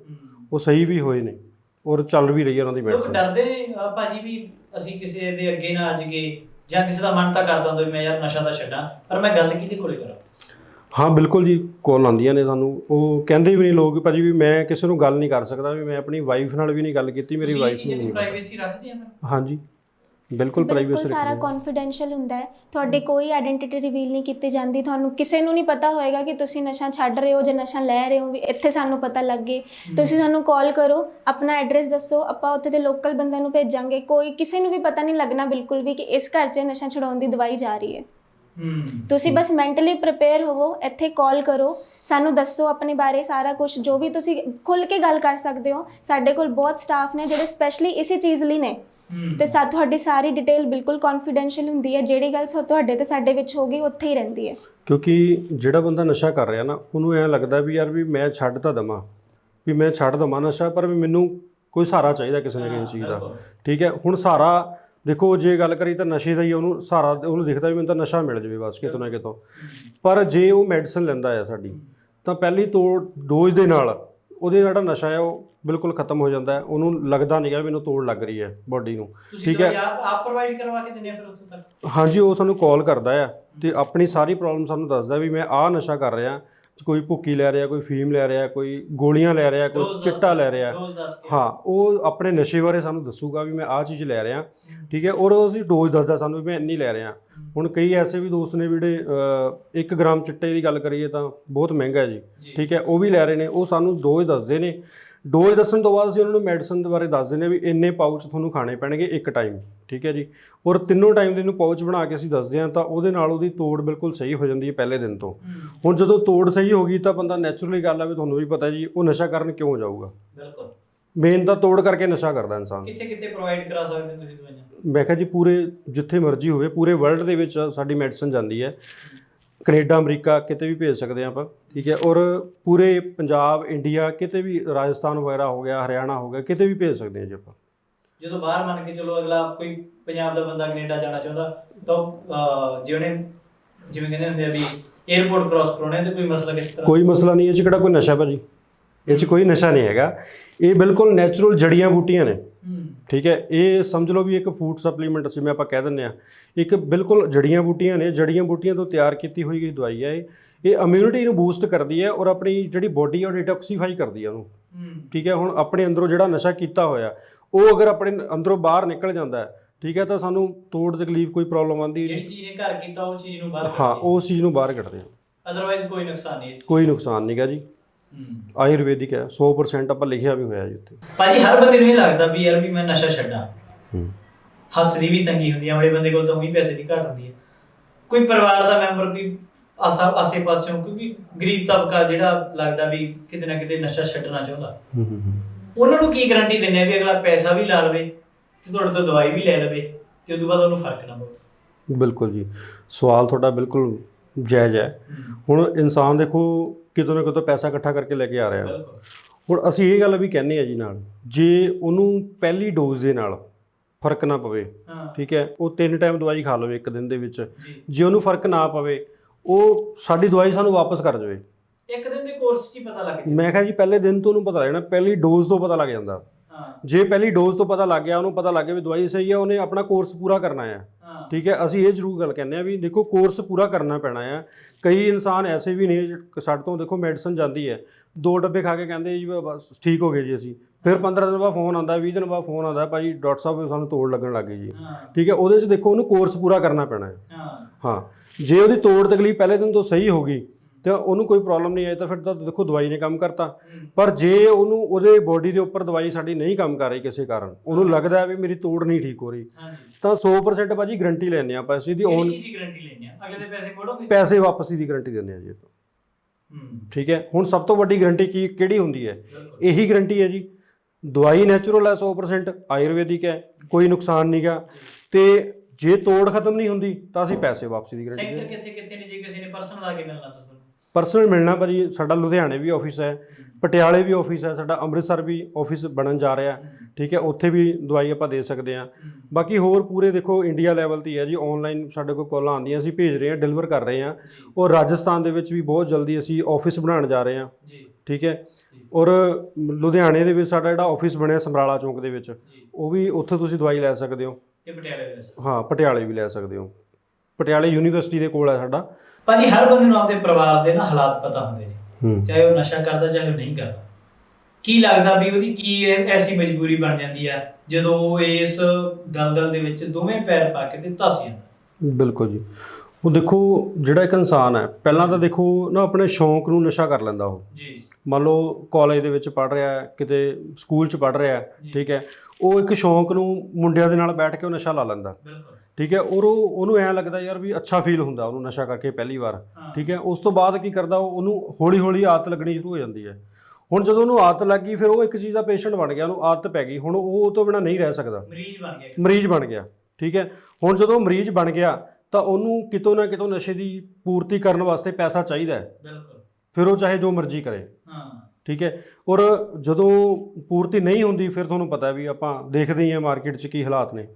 ਉਹ ਸਹੀ ਵੀ ਹੋਏ ਨੇ ਔਰ ਚੱਲ ਵੀ ਰਹੀ ਹੈ ਉਹਨਾਂ ਦੀ ਲੋਕ ਮੈਡੀਸਨ ਡਰਦੇ ਨੇ ਭਾਜੀ ਵੀ ਅਸੀਂ ਕਿਸੇ ਦੇ ਅੱਗੇ ਨਾ ਅੱਜ ਗਏ ਜਾਂ ਕਿਸੇ ਦਾ ਮਨ ਤਾਂ ਕਰਦਾ ਹੁੰਦਾ ਵੀ ਮੈਂ ਯਾਰ ਨਸ਼ਾ ਤਾਂ ਛੱਡਾਂ ਪਰ ਮੈਂ ਗੱਲ ਕਿਹਦੇ ਕੋਲੇ ਕਰਾਂ? ਹਾਂ ਬਿਲਕੁਲ ਜੀ ਕਾਲ ਆਉਂਦੀਆਂ ਨੇ ਸਾਨੂੰ। ਉਹ ਕਹਿੰਦੇ ਵੀ ਨਹੀਂ ਲੋਕ ਭਾਜੀ ਵੀ ਮੈਂ ਕਿਸੇ ਨੂੰ ਗੱਲ ਨਹੀਂ ਕਰ ਸਕਦਾ ਵੀ ਮੈਂ ਆਪਣੀ ਵਾਈਫ ਨਾਲ ਵੀ ਨਹੀਂ ਗੱਲ ਕੀਤੀ ਮੇਰੀ ਵਾਈਫ ਨੂੰ ਪ੍ਰਾਈਵੇਸੀ ਰੱਖਦੇ ਆ ਫਿਰ? ਹਾਂਜੀ। ਬਿਲਕੁਲ ਪ੍ਰਾਈਵੇਸੀ ਸਾਰਾ ਕੌਨਫੀਡੈਂਸ਼ੀਅਲ ਹੁੰਦਾ ਹੈ। ਤੁਹਾਡੀ ਕੋਈ ਆਇਡੈਂਟੀਟੀ ਰਿਵੀਲ ਨਹੀਂ ਕੀਤੀ ਜਾਂਦੀ। ਤੁਹਾਨੂੰ ਕਿਸੇ ਨੂੰ ਨਹੀਂ ਪਤਾ ਹੋਏਗਾ ਕਿ ਤੁਸੀਂ ਨਸ਼ਾ ਛੱਡ ਰਹੇ ਹੋ ਜਾਂ ਨਸ਼ਾ ਲੈ ਰਹੇ ਹੋ ਵੀ ਇੱਥੇ ਸਾਨੂੰ ਪਤਾ ਲੱਗੇ। ਤੁਸੀਂ ਸਾਨੂੰ ਕਾਲ ਕਰੋ ਆਪਣਾ ਐਡਰੈਸ ਦੱਸੋ ਆਪਾਂ ਉੱਥੇ ਦੇ ਲੋਕਲ ਬੰਦਿਆਂ ਨੂੰ ਭੇਜਾਂਗੇ। ਕੋਈ ਕਿਸੇ ਨੂੰ ਵੀ ਪਤਾ ਨਹੀਂ ਲੱਗਣਾ ਬਿਲਕੁਲ ਵੀ ਕਿ ਇਸ ਘਰ 'ਚ ਨਸ਼ਾ ਛਡਾਉਣ ਦੀ ਦਵਾਈ ਜਾ ਰਹੀ ਹੈ। ਤੁਸੀਂ ਬਸ ਮੈਂਟਲੀ ਪ੍ਰਿਪੇਅਰ ਹੋਵੋ ਇੱਥੇ ਕਾਲ ਕਰੋ ਸਾਨੂੰ ਦੱਸੋ ਆਪਣੇ ਬਾਰੇ ਸਾਰਾ ਕੁਝ ਜੋ ਵੀ ਤੁਸੀਂ ਖੁੱਲ ਕੇ ਗੱਲ ਕਰ ਸਕਦੇ ਹੋ। ਸਾਡੇ ਕੋਲ ਬਹੁਤ ਸਟਾਫ ਨੇ ਜਿਹੜੇ ਸਪੈਸ਼ਲੀ ਇਸੇ ਚੀਜ਼ ਲਈ ਨੇ। ਤੇ ਸਾ ਤੁਹਾਡੀ ਸਾਰੀ ਡਿਟੇਲ ਬਿਲਕੁਲ ਕੌਨਫੀਡੈਂਸ਼ੀਅਲ ਹੁੰਦੀ ਹੈ ਜਿਹੜੀ ਗੱਲ ਸੋ ਤੁਹਾਡੇ ਤੇ ਸਾਡੇ ਵਿੱਚ ਹੋਗੀ ਉੱਥੇ ਹੀ ਰਹਿੰਦੀ ਹੈ। ਕਿਉਂਕਿ ਜਿਹੜਾ ਬੰਦਾ ਨਸ਼ਾ ਕਰ ਰਿਹਾ ਨਾ ਉਹਨੂੰ ਐਂ ਲੱਗਦਾ ਵੀ ਯਾਰ ਵੀ ਮੈਂ ਛੱਡ ਤਾਂ ਦਵਾਂ। ਵੀ ਮੈਂ ਛੱਡ ਦਵਾਂ ਨਸ਼ਾ ਪਰ ਵੀ ਮੈਨੂੰ ਕੋਈ ਸਹਾਰਾ ਚਾਹੀਦਾ ਕਿਸੇ ਨਾ ਕਿਸੇ ਚੀਜ਼ ਦਾ। ਠੀਕ ਹੈ ਹੁਣ ਸਹਾਰਾ ਦੇਖੋ ਜੇ ਗੱਲ ਕਰੀ ਤਾਂ ਨਸ਼ੇ ਦਾ ਹੀ ਉਹਨੂੰ ਸਹਾਰਾ ਉਹਨੂੰ ਦਿਖਦਾ ਵੀ ਮੈਨੂੰ ਤਾਂ ਨਸ਼ਾ ਮਿਲ ਜਾਵੇ ਬਸ ਕਿਤੋਂ ਨਾ ਕਿਤੋਂ। ਪਰ ਜੇ ਉਹ ਮੈਡੀਸਨ ਲੈਂਦਾ ਆ ਸਾਡੀ ਤਾਂ ਪਹਿਲੀ ਤੋਂ ਡੋਜ਼ ਦੇ ਨਾਲ ਉਹਦੇ ਜਿਹੜਾ ਨਸ਼ਾ ਹੈ ਉਹ ਬਿਲਕੁਲ ਖਤਮ ਹੋ ਜਾਂਦਾ ਹੈ। ਉਹਨੂੰ ਲੱਗਦਾ ਨਹੀਂਗਾ ਮੈਨੂੰ ਤੋੜ ਲੱਗ ਰਹੀ ਹੈ ਬਾਡੀ ਨੂੰ। ਠੀਕ ਹੈ। ਆਪ ਆਪ ਪ੍ਰੋਵਾਈਡ ਕਰਵਾ ਕੇ ਦਿੰਦੇ ਆ ਫਿਰ ਉੱਥੋਂ ਤੱਕ? ਹਾਂਜੀ ਉਹ ਸਾਨੂੰ ਕਾਲ ਕਰਦਾ ਆ ਤੇ ਆਪਣੀ ਸਾਰੀ ਪ੍ਰੋਬਲਮ ਸਾਨੂੰ ਦੱਸਦਾ ਵੀ ਮੈਂ ਆਹ ਨਸ਼ਾ ਕਰ ਰਿਹਾ ਕੋਈ ਭੁੱਕੀ ਲੈ ਰਿਹਾ ਕੋਈ ਫੀਮ ਲੈ ਰਿਹਾ ਕੋਈ ਗੋਲੀਆਂ ਲੈ ਰਿਹਾ ਕੋਈ ਚਿੱਟਾ ਲੈ ਰਿਹਾ। ਹਾਂ ਉਹ ਆਪਣੇ ਨਸ਼ੇ ਬਾਰੇ ਸਾਨੂੰ ਦੱਸੂਗਾ ਵੀ ਮੈਂ ਆਹ ਚੀਜ਼ ਲੈ ਰਿਹਾ। ਠੀਕ ਹੈ? ਔਰ ਉਹ ਅਸੀਂ ਡੋਜ਼ ਦੱਸਦਾ ਸਾਨੂੰ ਵੀ ਮੈਂ ਇੰਨੀ ਲੈ ਰਿਹਾ। ਹੁਣ ਕਈ ਐਸੇ ਵੀ ਦੋਸਤ ਨੇ ਜਿਹੜੇ 1 ਗ੍ਰਾਮ ਚਿੱਟੇ ਦੀ ਗੱਲ ਕਰੀਏ ਤਾਂ ਬਹੁਤ ਮਹਿੰਗਾ ਹੈ ਜੀ। ਜੀ। ਠੀਕ ਹੈ? ਉਹ ਵੀ ਲੈ ਰਹੇ ਨੇ। ਉਹ ਸਾਨੂੰ ਡੋਜ਼ ਦੱਸਦੇ ਨੇ। ਡੋਜ਼ ਦੱਸਣ ਤੋਂ ਬਾਅਦ ਅਸੀਂ ਉਹਨਾਂ ਨੂੰ ਮੈਡੀਸਨ ਦੇ ਬਾਰੇ ਦੱਸ ਦਿੰਦੇ ਹਾਂ ਵੀ ਇੰਨੇ ਪਾਊਚ ਤੁਹਾਨੂੰ ਖਾਣੇ ਪੈਣਗੇ ਇੱਕ ਟਾਈਮ ਠੀਕ ਹੈ ਜੀ। ਔਰ ਤਿੰਨੋਂ ਟਾਈਮ ਦੇ ਨੂੰ ਪਾਊਚ ਬਣਾ ਕੇ ਅਸੀਂ ਦੱਸਦੇ ਹਾਂ ਤਾਂ ਉਹਦੇ ਨਾਲ ਉਹਦੀ ਤੋੜ ਬਿਲਕੁਲ ਸਹੀ ਹੋ ਜਾਂਦੀ ਹੈ ਪਹਿਲੇ ਦਿਨ ਤੋਂ। ਹੁਣ ਜਦੋਂ ਤੋੜ ਸਹੀ ਹੋ ਗਈ ਤਾਂ ਬੰਦਾ ਨੈਚੁਰਲੀ ਗੱਲ ਆ ਵੀ ਤੁਹਾਨੂੰ ਵੀ ਪਤਾ ਜੀ ਉਹ ਨਸ਼ਾ ਕਰਨ ਕਿਉਂ ਜਾਊਗਾ? ਬਿਲਕੁਲ। ਮੇਨ ਤਾਂ ਤੋੜ ਕਰਕੇ ਨਸ਼ਾ ਕਰਦਾ ਇਨਸਾਨ। ਕਿੱਥੇ ਕਿੱਥੇ ਪ੍ਰੋਵਾਈਡ ਕਰਾ ਸਕਦੇ ਤੁਸੀਂ ਦਵਾਈਆਂ? ਮੈਂ ਕਿਹਾ ਜੀ ਪੂਰੇ ਜਿੱਥੇ ਮਰਜ਼ੀ ਹੋਵੇ ਪੂਰੇ ਵਰਲਡ ਦੇ ਵਿੱਚ ਸਾਡੀ ਮੈਡੀਸਨ ਜਾਂਦੀ ਹੈ। ਕੈਨੇਡਾ ਅਮਰੀਕਾ ਕਿਤੇ ਵੀ ਭੇਜ ਸਕਦੇ ਹਾਂ ਆਪਾਂ ਠੀਕ ਹੈ? ਔਰ ਪੂਰੇ ਪੰਜਾਬ ਇੰਡੀਆ ਕਿਤੇ ਵੀ ਰਾਜਸਥਾਨ ਵਗੈਰਾ ਹੋ ਗਿਆ ਹਰਿਆਣਾ ਹੋ ਗਿਆ ਕਿਤੇ ਵੀ ਭੇਜ ਸਕਦੇ ਹਾਂ ਜੀ ਆਪਾਂ। ਜਦੋਂ ਬਾਹਰ ਮੰਨ ਕੇ ਚਲੋ ਅਗਲਾ ਕੋਈ ਪੰਜਾਬ ਦਾ ਬੰਦਾ ਕੈਨੇਡਾ ਜਾਣਾ ਚਾਹੁੰਦਾ ਤਾਂ ਅਹ, ਜੇ ਉਹਨੇ ਜਿਵੇਂ ਕਹਿੰਦੇ ਹੁੰਦੇ ਆ ਵੀ 에어ਪੋਰਟ ਕ੍ਰਾਸ ਕਰਾਉਣਾ ਹੈ ਤੇ ਕੋਈ ਮਸਲਾ ਕਿਸ ਤਰ੍ਹਾਂ? ਕੋਈ ਮਸਲਾ ਨਹੀਂ ਇਹ 'ਚ ਕਿਹੜਾ ਕੋਈ ਨਸ਼ਾ ਭਾਜੀ? ਇਹ 'ਚ ਕੋਈ ਨਸ਼ਾ ਨਹੀਂ ਹੈਗਾ। ਇਹ ਬਿਲਕੁਲ ਨੈਚੁਰਲ ਜੜੀਆਂ ਬੂਟੀਆਂ ਨੇ। ਠੀਕ ਹੈ ਇਹ ਸਮਝ ਲਓ ਵੀ ਇੱਕ ਫੂਡ ਸਪਲੀਮੈਂਟ ਜਿਵੇਂ ਆਪਾਂ ਕਹਿ ਦਿੰਦੇ ਆ ਇੱਕ ਬਿਲਕੁਲ ਜੜੀਆਂ ਬੂਟੀਆਂ ਨੇ ਜੜੀਆਂ ਬੂਟੀਆਂ ਤੋਂ ਤਿਆਰ ਕੀਤੀ ਹੋਈ ਗਈ ਦਵਾਈ ਹੈ ਇਹ ਇਹ ਇਮਿਊਨਿਟੀ ਨੂੰ ਬੂਸਟ ਕਰਦੀ ਹੈ ਔਰ ਆਪਣੀ ਜਿਹੜੀ ਬੋਡੀ ਉਹ ਡਿਟੌਕਸੀਫਾਈ ਕਰਦੀ ਹੈ ਉਹਨੂੰ। ਠੀਕ ਹੈ ਹੁਣ ਆਪਣੇ ਅੰਦਰੋਂ ਜਿਹੜਾ ਨਸ਼ਾ ਕੀਤਾ ਹੋਇਆ ਉਹ ਅਗਰ ਆਪਣੇ ਅੰਦਰੋਂ ਬਾਹਰ ਨਿਕਲ ਜਾਂਦਾ ਹੈ ਠੀਕ ਹੈ ਤਾਂ ਸਾਨੂੰ ਤੋੜ ਤਕਲੀਫ ਕੋਈ ਪ੍ਰੋਬਲਮ ਆਉਂਦੀ ਜਿਹੜੀ ਚੀਜ਼ ਨੇ ਘਰ ਕੀਤਾ ਉਹ ਚੀਜ਼ ਨੂੰ ਬਾਹਰ ਹਾਂ ਉਸ ਚੀਜ਼ ਨੂੰ ਬਾਹਰ ਕੱਢਦੇ ਆ। ਅਦਰਵਾਈਜ਼ ਕੋਈ ਨੁਕਸਾਨ ਨਹੀਂ ਕੋਈ ਨੁਕਸਾਨ ਨਹੀਂਗਾ ਜੀ। ਆਯੁਰਵੈਦਿਕ ਹੈ 100% ਆਪਾਂ ਲਿਖਿਆ ਵੀ ਹੋਇਆ ਜੀ ਉੱਤੇ ਭਾਜੀ ਹਰ ਬੰਦੇ ਨੂੰ ਇਹ ਲੱਗਦਾ ਵੀ ਯਾਰ ਵੀ ਮੈਂ ਨਸ਼ਾ ਛੱਡਾਂ। ਹੱਥ ਦੀ ਵੀ ਤੰਗੀ ਹੁੰਦੀ ਹੈ ਬੜੇ ਬੰਦੇ ਕੋਲ ਤਾਂ ਉਹੀ ਪੈਸੇ ਦੀ ਘਾਟ ਹੁੰਦੀ ਹੈ ਕੋਈ ਪਰਿਵਾਰ ਦਾ ਮੈਂਬਰ ਕੋਈ ਆਸਾ ਆਸੇ ਪਾਸਿਓਂ ਕਿਉਂਕਿ ਗਰੀਬ ਤਬਕਾ ਜਿਹੜਾ ਲੱਗਦਾ ਵੀ ਕਿਤੇ ਨਾ ਕਿਤੇ ਨਸ਼ਾ ਛੱਡਣਾ ਚਾਹੁੰਦਾ। ਉਹਨਾਂ ਨੂੰ ਕੀ ਗਾਰੰਟੀ ਦਿੰਨੇ ਆ ਵੀ ਅਗਲਾ ਪੈਸਾ ਵੀ ਲਾ ਲਵੇ ਤੇ ਤੁਹਾਡੇ ਤੋਂ ਦਵਾਈ ਵੀ ਲੈ ਲਵੇ ਤੇ ਉਦੋਂ ਬਾਅਦ ਉਹਨੂੰ ਫ਼ਰਕ ਨਾ ਪਵੇ? ਬਿਲਕੁਲ ਜੀ। ਸਵਾਲ ਤੁਹਾਡਾ ਬਿਲਕੁਲ ਜਾਇਜ਼ ਹੈ। ਹੁਣ ਇਨਸਾਨ ਦੇਖੋ ਕਿਤੋਂ ਨਾ ਕਿਤੋਂ ਪੈਸਾ ਇਕੱਠਾ ਕਰਕੇ ਲੈ ਕੇ ਆ ਰਿਹਾ। ਹੁਣ ਅਸੀਂ ਇਹ ਗੱਲ ਵੀ ਕਹਿੰਦੇ ਆ ਜੀ ਨਾਲ ਜੇ ਉਹਨੂੰ ਪਹਿਲੀ ਡੋਜ਼ ਦੇ ਨਾਲ ਫ਼ਰਕ ਨਾ ਪਵੇ ਠੀਕ ਹੈ ਉਹ ਤਿੰਨ ਟਾਈਮ ਦਵਾਈ ਖਾ ਲਵੇ ਇੱਕ ਦਿਨ ਦੇ ਵਿੱਚ। ਜੀ। ਉਹਨੂੰ ਫ਼ਰਕ ਨਾ ਪਵੇ ਉਹ ਸਾਡੀ ਦਵਾਈ ਸਾਨੂੰ ਵਾਪਸ ਕਰ ਜਾਵੇ। ਇੱਕ ਦਿਨ ਦੇ ਕੋਰਸ 'ਚ ਹੀ ਪਤਾ ਲੱਗ ਜਾਂਦਾ ਮੈਂ ਕਿਹਾ ਜੀ ਪਹਿਲੇ ਦਿਨ ਤੋਂ ਉਹਨੂੰ ਪਤਾ ਲੱਗਣਾ ਪਹਿਲੀ ਡੋਜ਼ ਤੋਂ ਪਤਾ ਲੱਗ ਜਾਂਦਾ। ਜੇ ਪਹਿਲੀ ਡੋਜ਼ ਤੋਂ ਪਤਾ ਲੱਗ ਗਿਆ ਉਹਨੂੰ ਪਤਾ ਲੱਗ ਗਿਆ ਵੀ ਦਵਾਈ ਸਹੀ ਹੈ ਉਹਨੇ ਆਪਣਾ ਕੋਰਸ ਪੂਰਾ ਕਰਨਾ ਹੈ। ਹਾਂ। ਠੀਕ ਹੈ ਅਸੀਂ ਇਹ ਜ਼ਰੂਰ ਗੱਲ ਕਹਿੰਦੇ ਆ ਵੀ ਦੇਖੋ ਕੋਰਸ ਪੂਰਾ ਕਰਨਾ ਪੈਣਾ ਆ ਕਈ ਇਨਸਾਨ ਐਸੇ ਵੀ ਨੇ ਸਾਡੇ ਤੋਂ ਦੇਖੋ ਮੈਡੀਸਨ ਜਾਂਦੀ ਹੈ। ਦੋ ਡੱਬੇ ਖਾ ਕੇ ਕਹਿੰਦੇ ਜੀ ਬਸ ਠੀਕ ਹੋ ਗਏ ਜੀ ਅਸੀਂ। ਫਿਰ 15 ਦਿਨ ਬਾਅਦ ਫੋਨ ਆਉਂਦਾ 20 ਦਿਨ ਬਾਅਦ ਫੋਨ ਆਉਂਦਾ ਭਾਜੀ ਡਾਕਟਰ ਸਾਹਿਬ ਸਾਨੂੰ ਤੋੜ ਲੱਗਣ ਲੱਗ ਗਈ ਜੀ। ਹਾਂ। ਠੀਕ ਹੈ ਉਹਦੇ 'ਚ ਦੇਖੋ ਉਹਨੂੰ ਕੋਰਸ ਪੂਰਾ ਕਰਨਾ ਪੈਣਾ ਹੈ। ਹਾਂ। ਹਾਂ। ਜੇ ਉਹਦੀ ਤੋੜ ਤਕਲੀਫ ਪਹਿਲੇ ਦਿਨ ਤੋਂ ਸਹੀ ਹੋ ਗਈ ਤਾਂ ਉਹਨੂੰ ਕੋਈ ਪ੍ਰੋਬਲਮ ਨਹੀਂ ਆਈ ਤਾਂ ਫਿਰ ਤਾਂ ਦੇਖੋ ਦਵਾਈ ਨੇ ਕੰਮ ਕਰਤਾ। ਪਰ ਜੇ ਉਹਨੂੰ ਉਹਦੇ ਬੋਡੀ ਦੇ ਉੱਪਰ ਦਵਾਈ ਸਾਡੀ ਨਹੀਂ ਕੰਮ ਕਰ ਰਹੀ ਕਿਸੇ ਕਾਰਨ ਉਹਨੂੰ ਲੱਗਦਾ ਵੀ ਮੇਰੀ ਤੋੜ ਨਹੀਂ ਠੀਕ ਹੋ ਰਹੀ। ਤਾਂ 100% ਭਾਜੀ ਗਰੰਟੀ ਲੈਂਦੇ ਆ ਆਪਾਂ ਅਸੀਂ ਦੀ ਔਨ ਦੀ ਗਾਰੰਟੀ ਲੈਣੀ ਆ ਅਗਲੇ ਦੇ ਪੈਸੇ ਮੋੜੋਗੇ ਪੈਸੇ ਵਾਪਸੀ ਦੀ ਗਾਰੰਟੀ ਦਿੰਦੇ ਆ ਜੀ ਠੀਕ ਹੈ ਹੁਣ ਸਭ ਤੋਂ ਵੱਡੀ ਗਾਰੰਟੀ ਕੀ ਕਿਹੜੀ ਹੁੰਦੀ ਹੈ? ਇਹੀ ਗਾਰੰਟੀ ਹੈ ਜੀ। ਦਵਾਈ ਨੈਚੁਰਲ ਹੈ 100% ਆਯੁਰਵੈਦਿਕ ਹੈ ਕੋਈ ਨੁਕਸਾਨ ਨਹੀਂਗਾ ਤੇ ਜੇ ਤੋੜ ਖਤਮ ਨਹੀਂ ਹੁੰਦੀ ਤਾਂ ਅਸੀਂ ਪੈਸੇ ਵਾਪਸੀ ਦੀ ਗਾਰੰਟੀ ਸੈਂਟਰ ਕਿੱਥੇ ਕਿੱਥੇ ਨੇ? ਜੇ ਕਿਸੇ ਨੇ ਪਰਸਨਲ ਆ ਕੇ ਮਿਲਣਾ ਤਾਂ ਤੁਹਾਨੂੰ ਪਰਸਨਲ ਮਿਲਣਾ ਭਾਜੀ ਸਾਡਾ ਲੁਧਿਆਣੇ ਵੀ ਆਫਿਸ ਹੈ ਪਟਿਆਲੇ ਵੀ ਆਫਿਸ ਹੈ ਸਾਡਾ ਅੰਮ੍ਰਿਤਸਰ ਵੀ ਆਫਿਸ ਬਣਨ ਜਾ ਰਿਹਾ ਠੀਕ ਹੈ ਉੱਥੇ ਵੀ ਦਵਾਈ ਆਪਾਂ ਦੇ ਸਕਦੇ ਹਾਂ। ਬਾਕੀ ਹੋਰ ਪੂਰੇ ਦੇਖੋ ਇੰਡੀਆ ਲੈਵਲ ਤੇ ਹੀ ਜੀ ਆਨਲਾਈਨ ਸਾਡੇ ਕੋਲ ਕਾਲਾਂ ਆਉਂਦੀਆਂ ਅਸੀਂ ਭੇਜ ਰਹੇ ਹਾਂ ਡਿਲੀਵਰ ਕਰ ਰਹੇ ਹਾਂ। ਔਰ ਰਾਜਸਥਾਨ ਦੇ ਵਿੱਚ ਵੀ ਬਹੁਤ ਜਲਦੀ ਅਸੀਂ ਆਫਿਸ ਬਣਾਉਣ ਜਾ ਰਹੇ ਹਾਂ ਜੀ। ਠੀਕ ਹੈ ਔਰ ਲੁਧਿਆਣੇ ਦੇ ਵਿੱਚ ਸਾਡਾ ਜਿਹੜਾ ਆਫਿਸ ਬਣਿਆ ਸਮਰਾਲਾ ਚੌਂਕ ਦੇ ਵਿੱਚ ਉਹ ਵੀ ਉੱਥੇ ਤੁਸੀਂ ਦਵਾਈ ਲੈ ਸਕਦੇ ਹੋ। ਤੇ ਪਟਿਆਲੇ ਦੇ ਹਾਂ ਪਟਿਆਲੇ ਵੀ ਲੈ ਸਕਦੇ ਹੋ। ਪਟਿਆਲੇ ਯੂਨੀਵਰਸਿਟੀ ਦੇ ਕੋਲ ਹੈ ਸਾਡਾ। ਭਾਜੀ ਹਰ ਬੰਦੇ ਨੂੰ ਆਪਦੇ ਪਰਿਵਾਰ ਦੇ ਨਾ ਹਾਲਾਤ ਪਤਾ ਹੁੰਦੇ ਨੇ। ਚਾਹੇ ਉਹ ਨਸ਼ਾ ਕਰਦਾ ਚਾਹੇ ਉਹ ਨਹੀਂ ਕਰਦਾ। ਕੀ ਲੱਗਦਾ ਵੀ ਉਹਦੀ ਕੀ ਐਸੀ ਮਜਬੂਰੀ ਬਣ ਜਾਂਦੀ ਆ ਜਦੋਂ ਉਹ ਇਸ ਦਲਦਲ ਦੇ ਵਿੱਚ ਦੋਵੇਂ ਪੈਰ ਪਾ ਕੇ ਤੇ ਧਸ ਜਾਂਦਾ? ਬਿਲਕੁਲ ਜੀ। ਉਹ ਦੇਖੋ ਜਿਹੜਾ ਇੱਕ ਇਨਸਾਨ ਹੈ ਪਹਿਲਾਂ ਤਾਂ ਦੇਖੋ ਨਾ ਆਪਣੇ ਸ਼ੌਂਕ ਨੂੰ ਨਸ਼ਾ ਕਰ ਲੈਂਦਾ ਉਹ। ਜੀ। ਮੰਨ ਲਓ ਕਾਲਜ ਦੇ ਵਿੱਚ ਪੜ ਰਿਹਾ ਕਿਤੇ ਸਕੂਲ 'ਚ ਪੜ ਰਿਹਾ। ਠੀਕ ਹੈ ਉਹ ਇੱਕ ਸ਼ੌਂਕ ਨੂੰ ਮੁੰਡਿਆਂ ਦੇ ਨਾਲ ਬੈਠ ਕੇ ਉਹ ਨਸ਼ਾ ਲਾ ਲੈਂਦਾ। ਬਿਲਕੁਲ। ਠੀਕ ਹੈ ਔਰ ਉਹ ਉਹਨੂੰ ਐਂ ਲੱਗਦਾ ਯਾਰ ਵੀ ਅੱਛਾ ਫੀਲ ਹੁੰਦਾ ਉਹਨੂੰ ਨਸ਼ਾ ਕਰਕੇ ਪਹਿਲੀ ਵਾਰ। ਠੀਕ ਹੈ ਉਸ ਤੋਂ ਬਾਅਦ ਕੀ ਕਰਦਾ ਉਹ ਉਹਨੂੰ ਹੌਲੀ ਹੌਲੀ ਆਦਤ ਲੱਗਣੀ ਸ਼ੁਰੂ ਹੋ ਜਾਂਦੀ ਹੈ। ਹੁਣ ਜਦੋਂ ਉਹਨੂੰ ਆਦਤ ਲੱਗ ਗਈ ਫਿਰ ਉਹ ਇੱਕ ਚੀਜ਼ ਦਾ ਪੇਸ਼ੈਂਟ ਬਣ ਗਿਆ ਉਹਨੂੰ ਆਦਤ ਪੈ ਗਈ। ਹੁਣ ਉਹ ਉਹ ਤੋਂ ਬਿਨਾ ਨਹੀਂ ਰਹਿ ਸਕਦਾ। ਮਰੀਜ਼ ਬਣ ਗਿਆ ਮਰੀਜ਼ ਬਣ ਗਿਆ। ਠੀਕ ਹੈ ਹੁਣ ਜਦੋਂ ਮਰੀਜ਼ ਬਣ ਗਿਆ ਤਾਂ ਉਹਨੂੰ ਕਿਤੋਂ ਨਾ ਕਿਤੋਂ ਨਸ਼ੇ ਦੀ ਪੂਰਤੀ ਕਰਨ ਵਾਸਤੇ ਪੈਸਾ ਚਾਹੀਦਾ ਹੈ। ਬਿਲਕੁਲ। ਫਿਰ ਉਹ ਚਾਹੇ ਜੋ ਮਰਜ਼ੀ ਕਰੇ। ਹਾਂ। ਠੀਕ ਹੈ? ਔਰ ਜਦੋਂ ਪੂਰਤੀ ਨਹੀਂ ਹੁੰਦੀ ਫਿਰ ਤੁਹਾਨੂੰ ਪਤਾ ਵੀ ਆਪਾਂ ਦੇਖਦੇ ਹੀ ਹਾਂ ਮਾਰਕੀਟ 'ਚ ਕੀ ਹਾਲਾਤ ਨੇ।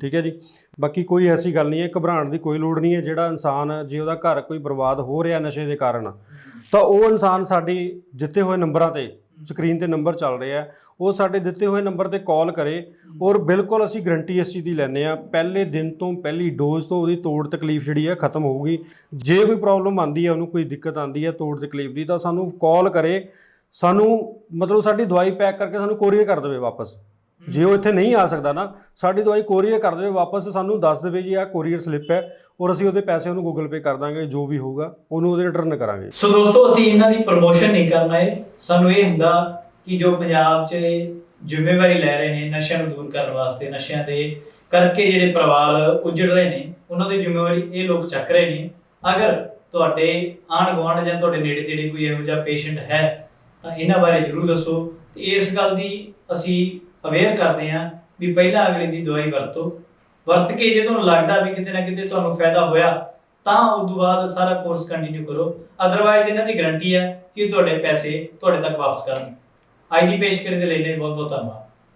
ਠੀਕ ਹੈ ਜੀ? ਬਾਕੀ ਕੋਈ ਐਸੀ ਗੱਲ ਨਹੀਂ ਹੈ ਘਬਰਾਉਣ ਦੀ ਕੋਈ ਲੋੜ ਨਹੀਂ ਹੈ। ਜਿਹੜਾ ਇਨਸਾਨ ਜੇ ਉਹਦਾ ਘਰ ਕੋਈ ਬਰਬਾਦ ਹੋ ਰਿਹਾ ਨਸ਼ੇ ਦੇ ਕਾਰਨ ਤਾਂ ਉਹ ਇਨਸਾਨ ਸਾਡੀ ਦਿੱਤੇ ਹੋਏ ਨੰਬਰਾਂ ਤੇ ਸਕਰੀਨ ਤੇ ਨੰਬਰ ਚੱਲ ਰਿਹਾ ਉਹ ਸਾਡੇ ਦਿੱਤੇ ਹੋਏ ਨੰਬਰ ਤੇ ਕਾਲ ਕਰੇ ਔਰ ਬਿਲਕੁਲ ਅਸੀਂ ਗਰੰਟੀ ਇਸ ਚੀਜ਼ ਦੀ ਲੈਂਦੇ ਆ ਪਹਿਲੇ ਦਿਨ ਤੋਂ ਪਹਿਲੀ ਡੋਜ਼ ਤੋਂ ਉਹਦੀ ਤੋੜ ਤਕਲੀਫ ਜਿਹੜੀ ਹੈ ਖਤਮ ਹੋਊਗੀ। ਜੇ ਕੋਈ ਪ੍ਰੋਬਲਮ ਆਂਦੀ ਹੈ ਉਹਨੂੰ ਕੋਈ ਦਿੱਕਤ ਆਂਦੀ ਹੈ ਤੋੜ ਤਕਲੀਫ ਦੀ ਤਾਂ ਸਾਨੂੰ ਕਾਲ ਕਰੇ ਸਾਨੂੰ ਮਤਲਬ ਸਾਡੀ ਦਵਾਈ ਪੈਕ ਕਰਕੇ ਸਾਨੂੰ ਕੋਰੀਅਰ ਕਰ ਦੇਵੇ ਵਾਪਸ। ਜੇ ਉਹ ਇੱਥੇ ਨਹੀਂ ਆ ਸਕਦਾ ਨਾ, ਸਾਡੀ ਦਵਾਈ ਕੋਰੀਅਰ ਕਰ ਦੇਵੇ ਵਾਪਸ, ਸਾਨੂੰ ਦੱਸ ਦੇਵੇ ਜੀ, ਆਹ ਕੋਰੀਅਰ ਸਲਿੱਪ ਹੈ ਔਰ ਅਸੀਂ ਉਹਦੇ ਪੈਸੇ ਉਹਨੂੰ ਗੂਗਲ ਪੇ ਕਰ ਦਾਂਗੇ, ਜੋ ਵੀ ਹੋਊਗਾ, ਉਹਨੂੰ ਉਹਦੇ ਰਿਟਰਨ ਕਰਾਂਗੇ। ਸੋ ਦੋਸਤੋ, ਅਸੀਂ ਇਹਨਾਂ ਦੀ ਪ੍ਰਮੋਸ਼ਨ ਨਹੀਂ ਕਰਨਾ ਹੈ। ਸਾਨੂੰ ਇਹ ਹੁੰਦਾ ਕਿ ਜੋ ਪੰਜਾਬ 'ਚ ਜ਼ਿੰਮੇਵਾਰੀ ਲੈ ਰਹੇ ਨੇ ਨਸ਼ਿਆਂ ਨੂੰ ਦੂਰ ਕਰਨ ਵਾਸਤੇ, ਨਸ਼ਿਆਂ ਦੇ ਕਰਕੇ ਜਿਹੜੇ ਪਰਿਵਾਰ ਉਜੜ ਰਹੇ ਨੇ, ਉਹਨਾਂ ਦੀ ਜ਼ਿੰਮੇਵਾਰੀ ਇਹ ਲੋਕ ਚੱਕ ਰਹੇ ਨੇ। ਅਗਰ ਤੁਹਾਡੇ ਆਂਢ ਗੁਆਂਢ ਜਾਂ ਤੁਹਾਡੇ ਨੇੜੇ ਤੇੜੇ ਕੋਈ ਇਹੋ ਜਿਹਾ ਪੇਸ਼ੈਂਟ ਹੈ ਤਾਂ ਇਹਨਾਂ ਬਾਰੇ ਜਰੂਰ ਦੱਸੋ। ਤੇ ਇਸ ਗੱਲ ਦੀ ਅਸੀਂ ਅਵੇਅਰ ਕਰਦੇ ਹਾਂ ਵੀ ਪਹਿਲਾਂ ਅਗਲੇ ਦੀ ਦਵਾਈ ਵਰਤੋ। ਵਰਤ ਕੇ ਜੇ ਤੁਹਾਨੂੰ ਲੱਗਦਾ ਵੀ ਕਿਤੇ ਨਾ ਕਿਤੇ ਤੁਹਾਨੂੰ ਫਾਇਦਾ ਹੋਇਆ, ਤਾਂ ਉਸ ਤੋਂ ਬਾਅਦ ਸਾਰਾ ਕੋਰਸ ਕੰਟੀਨਿਊ ਕਰੋ। ਅਦਰਵਾਈਜ਼ ਇਹਨਾਂ ਦੀ ਗਾਰੰਟੀ ਹੈ ਕਿ ਤੁਹਾਡੇ ਪੈਸੇ ਤੁਹਾਡੇ ਤੱਕ ਵਾਪਸ ਕਰਨਗੇ। ਅੱਜ ਦੀ ਪੇਸ਼ਕਰੀ ਦੇ ਲਈ ਨੇ ਬਹੁਤ ਬਹੁਤ ਧੰਨਵਾਦ।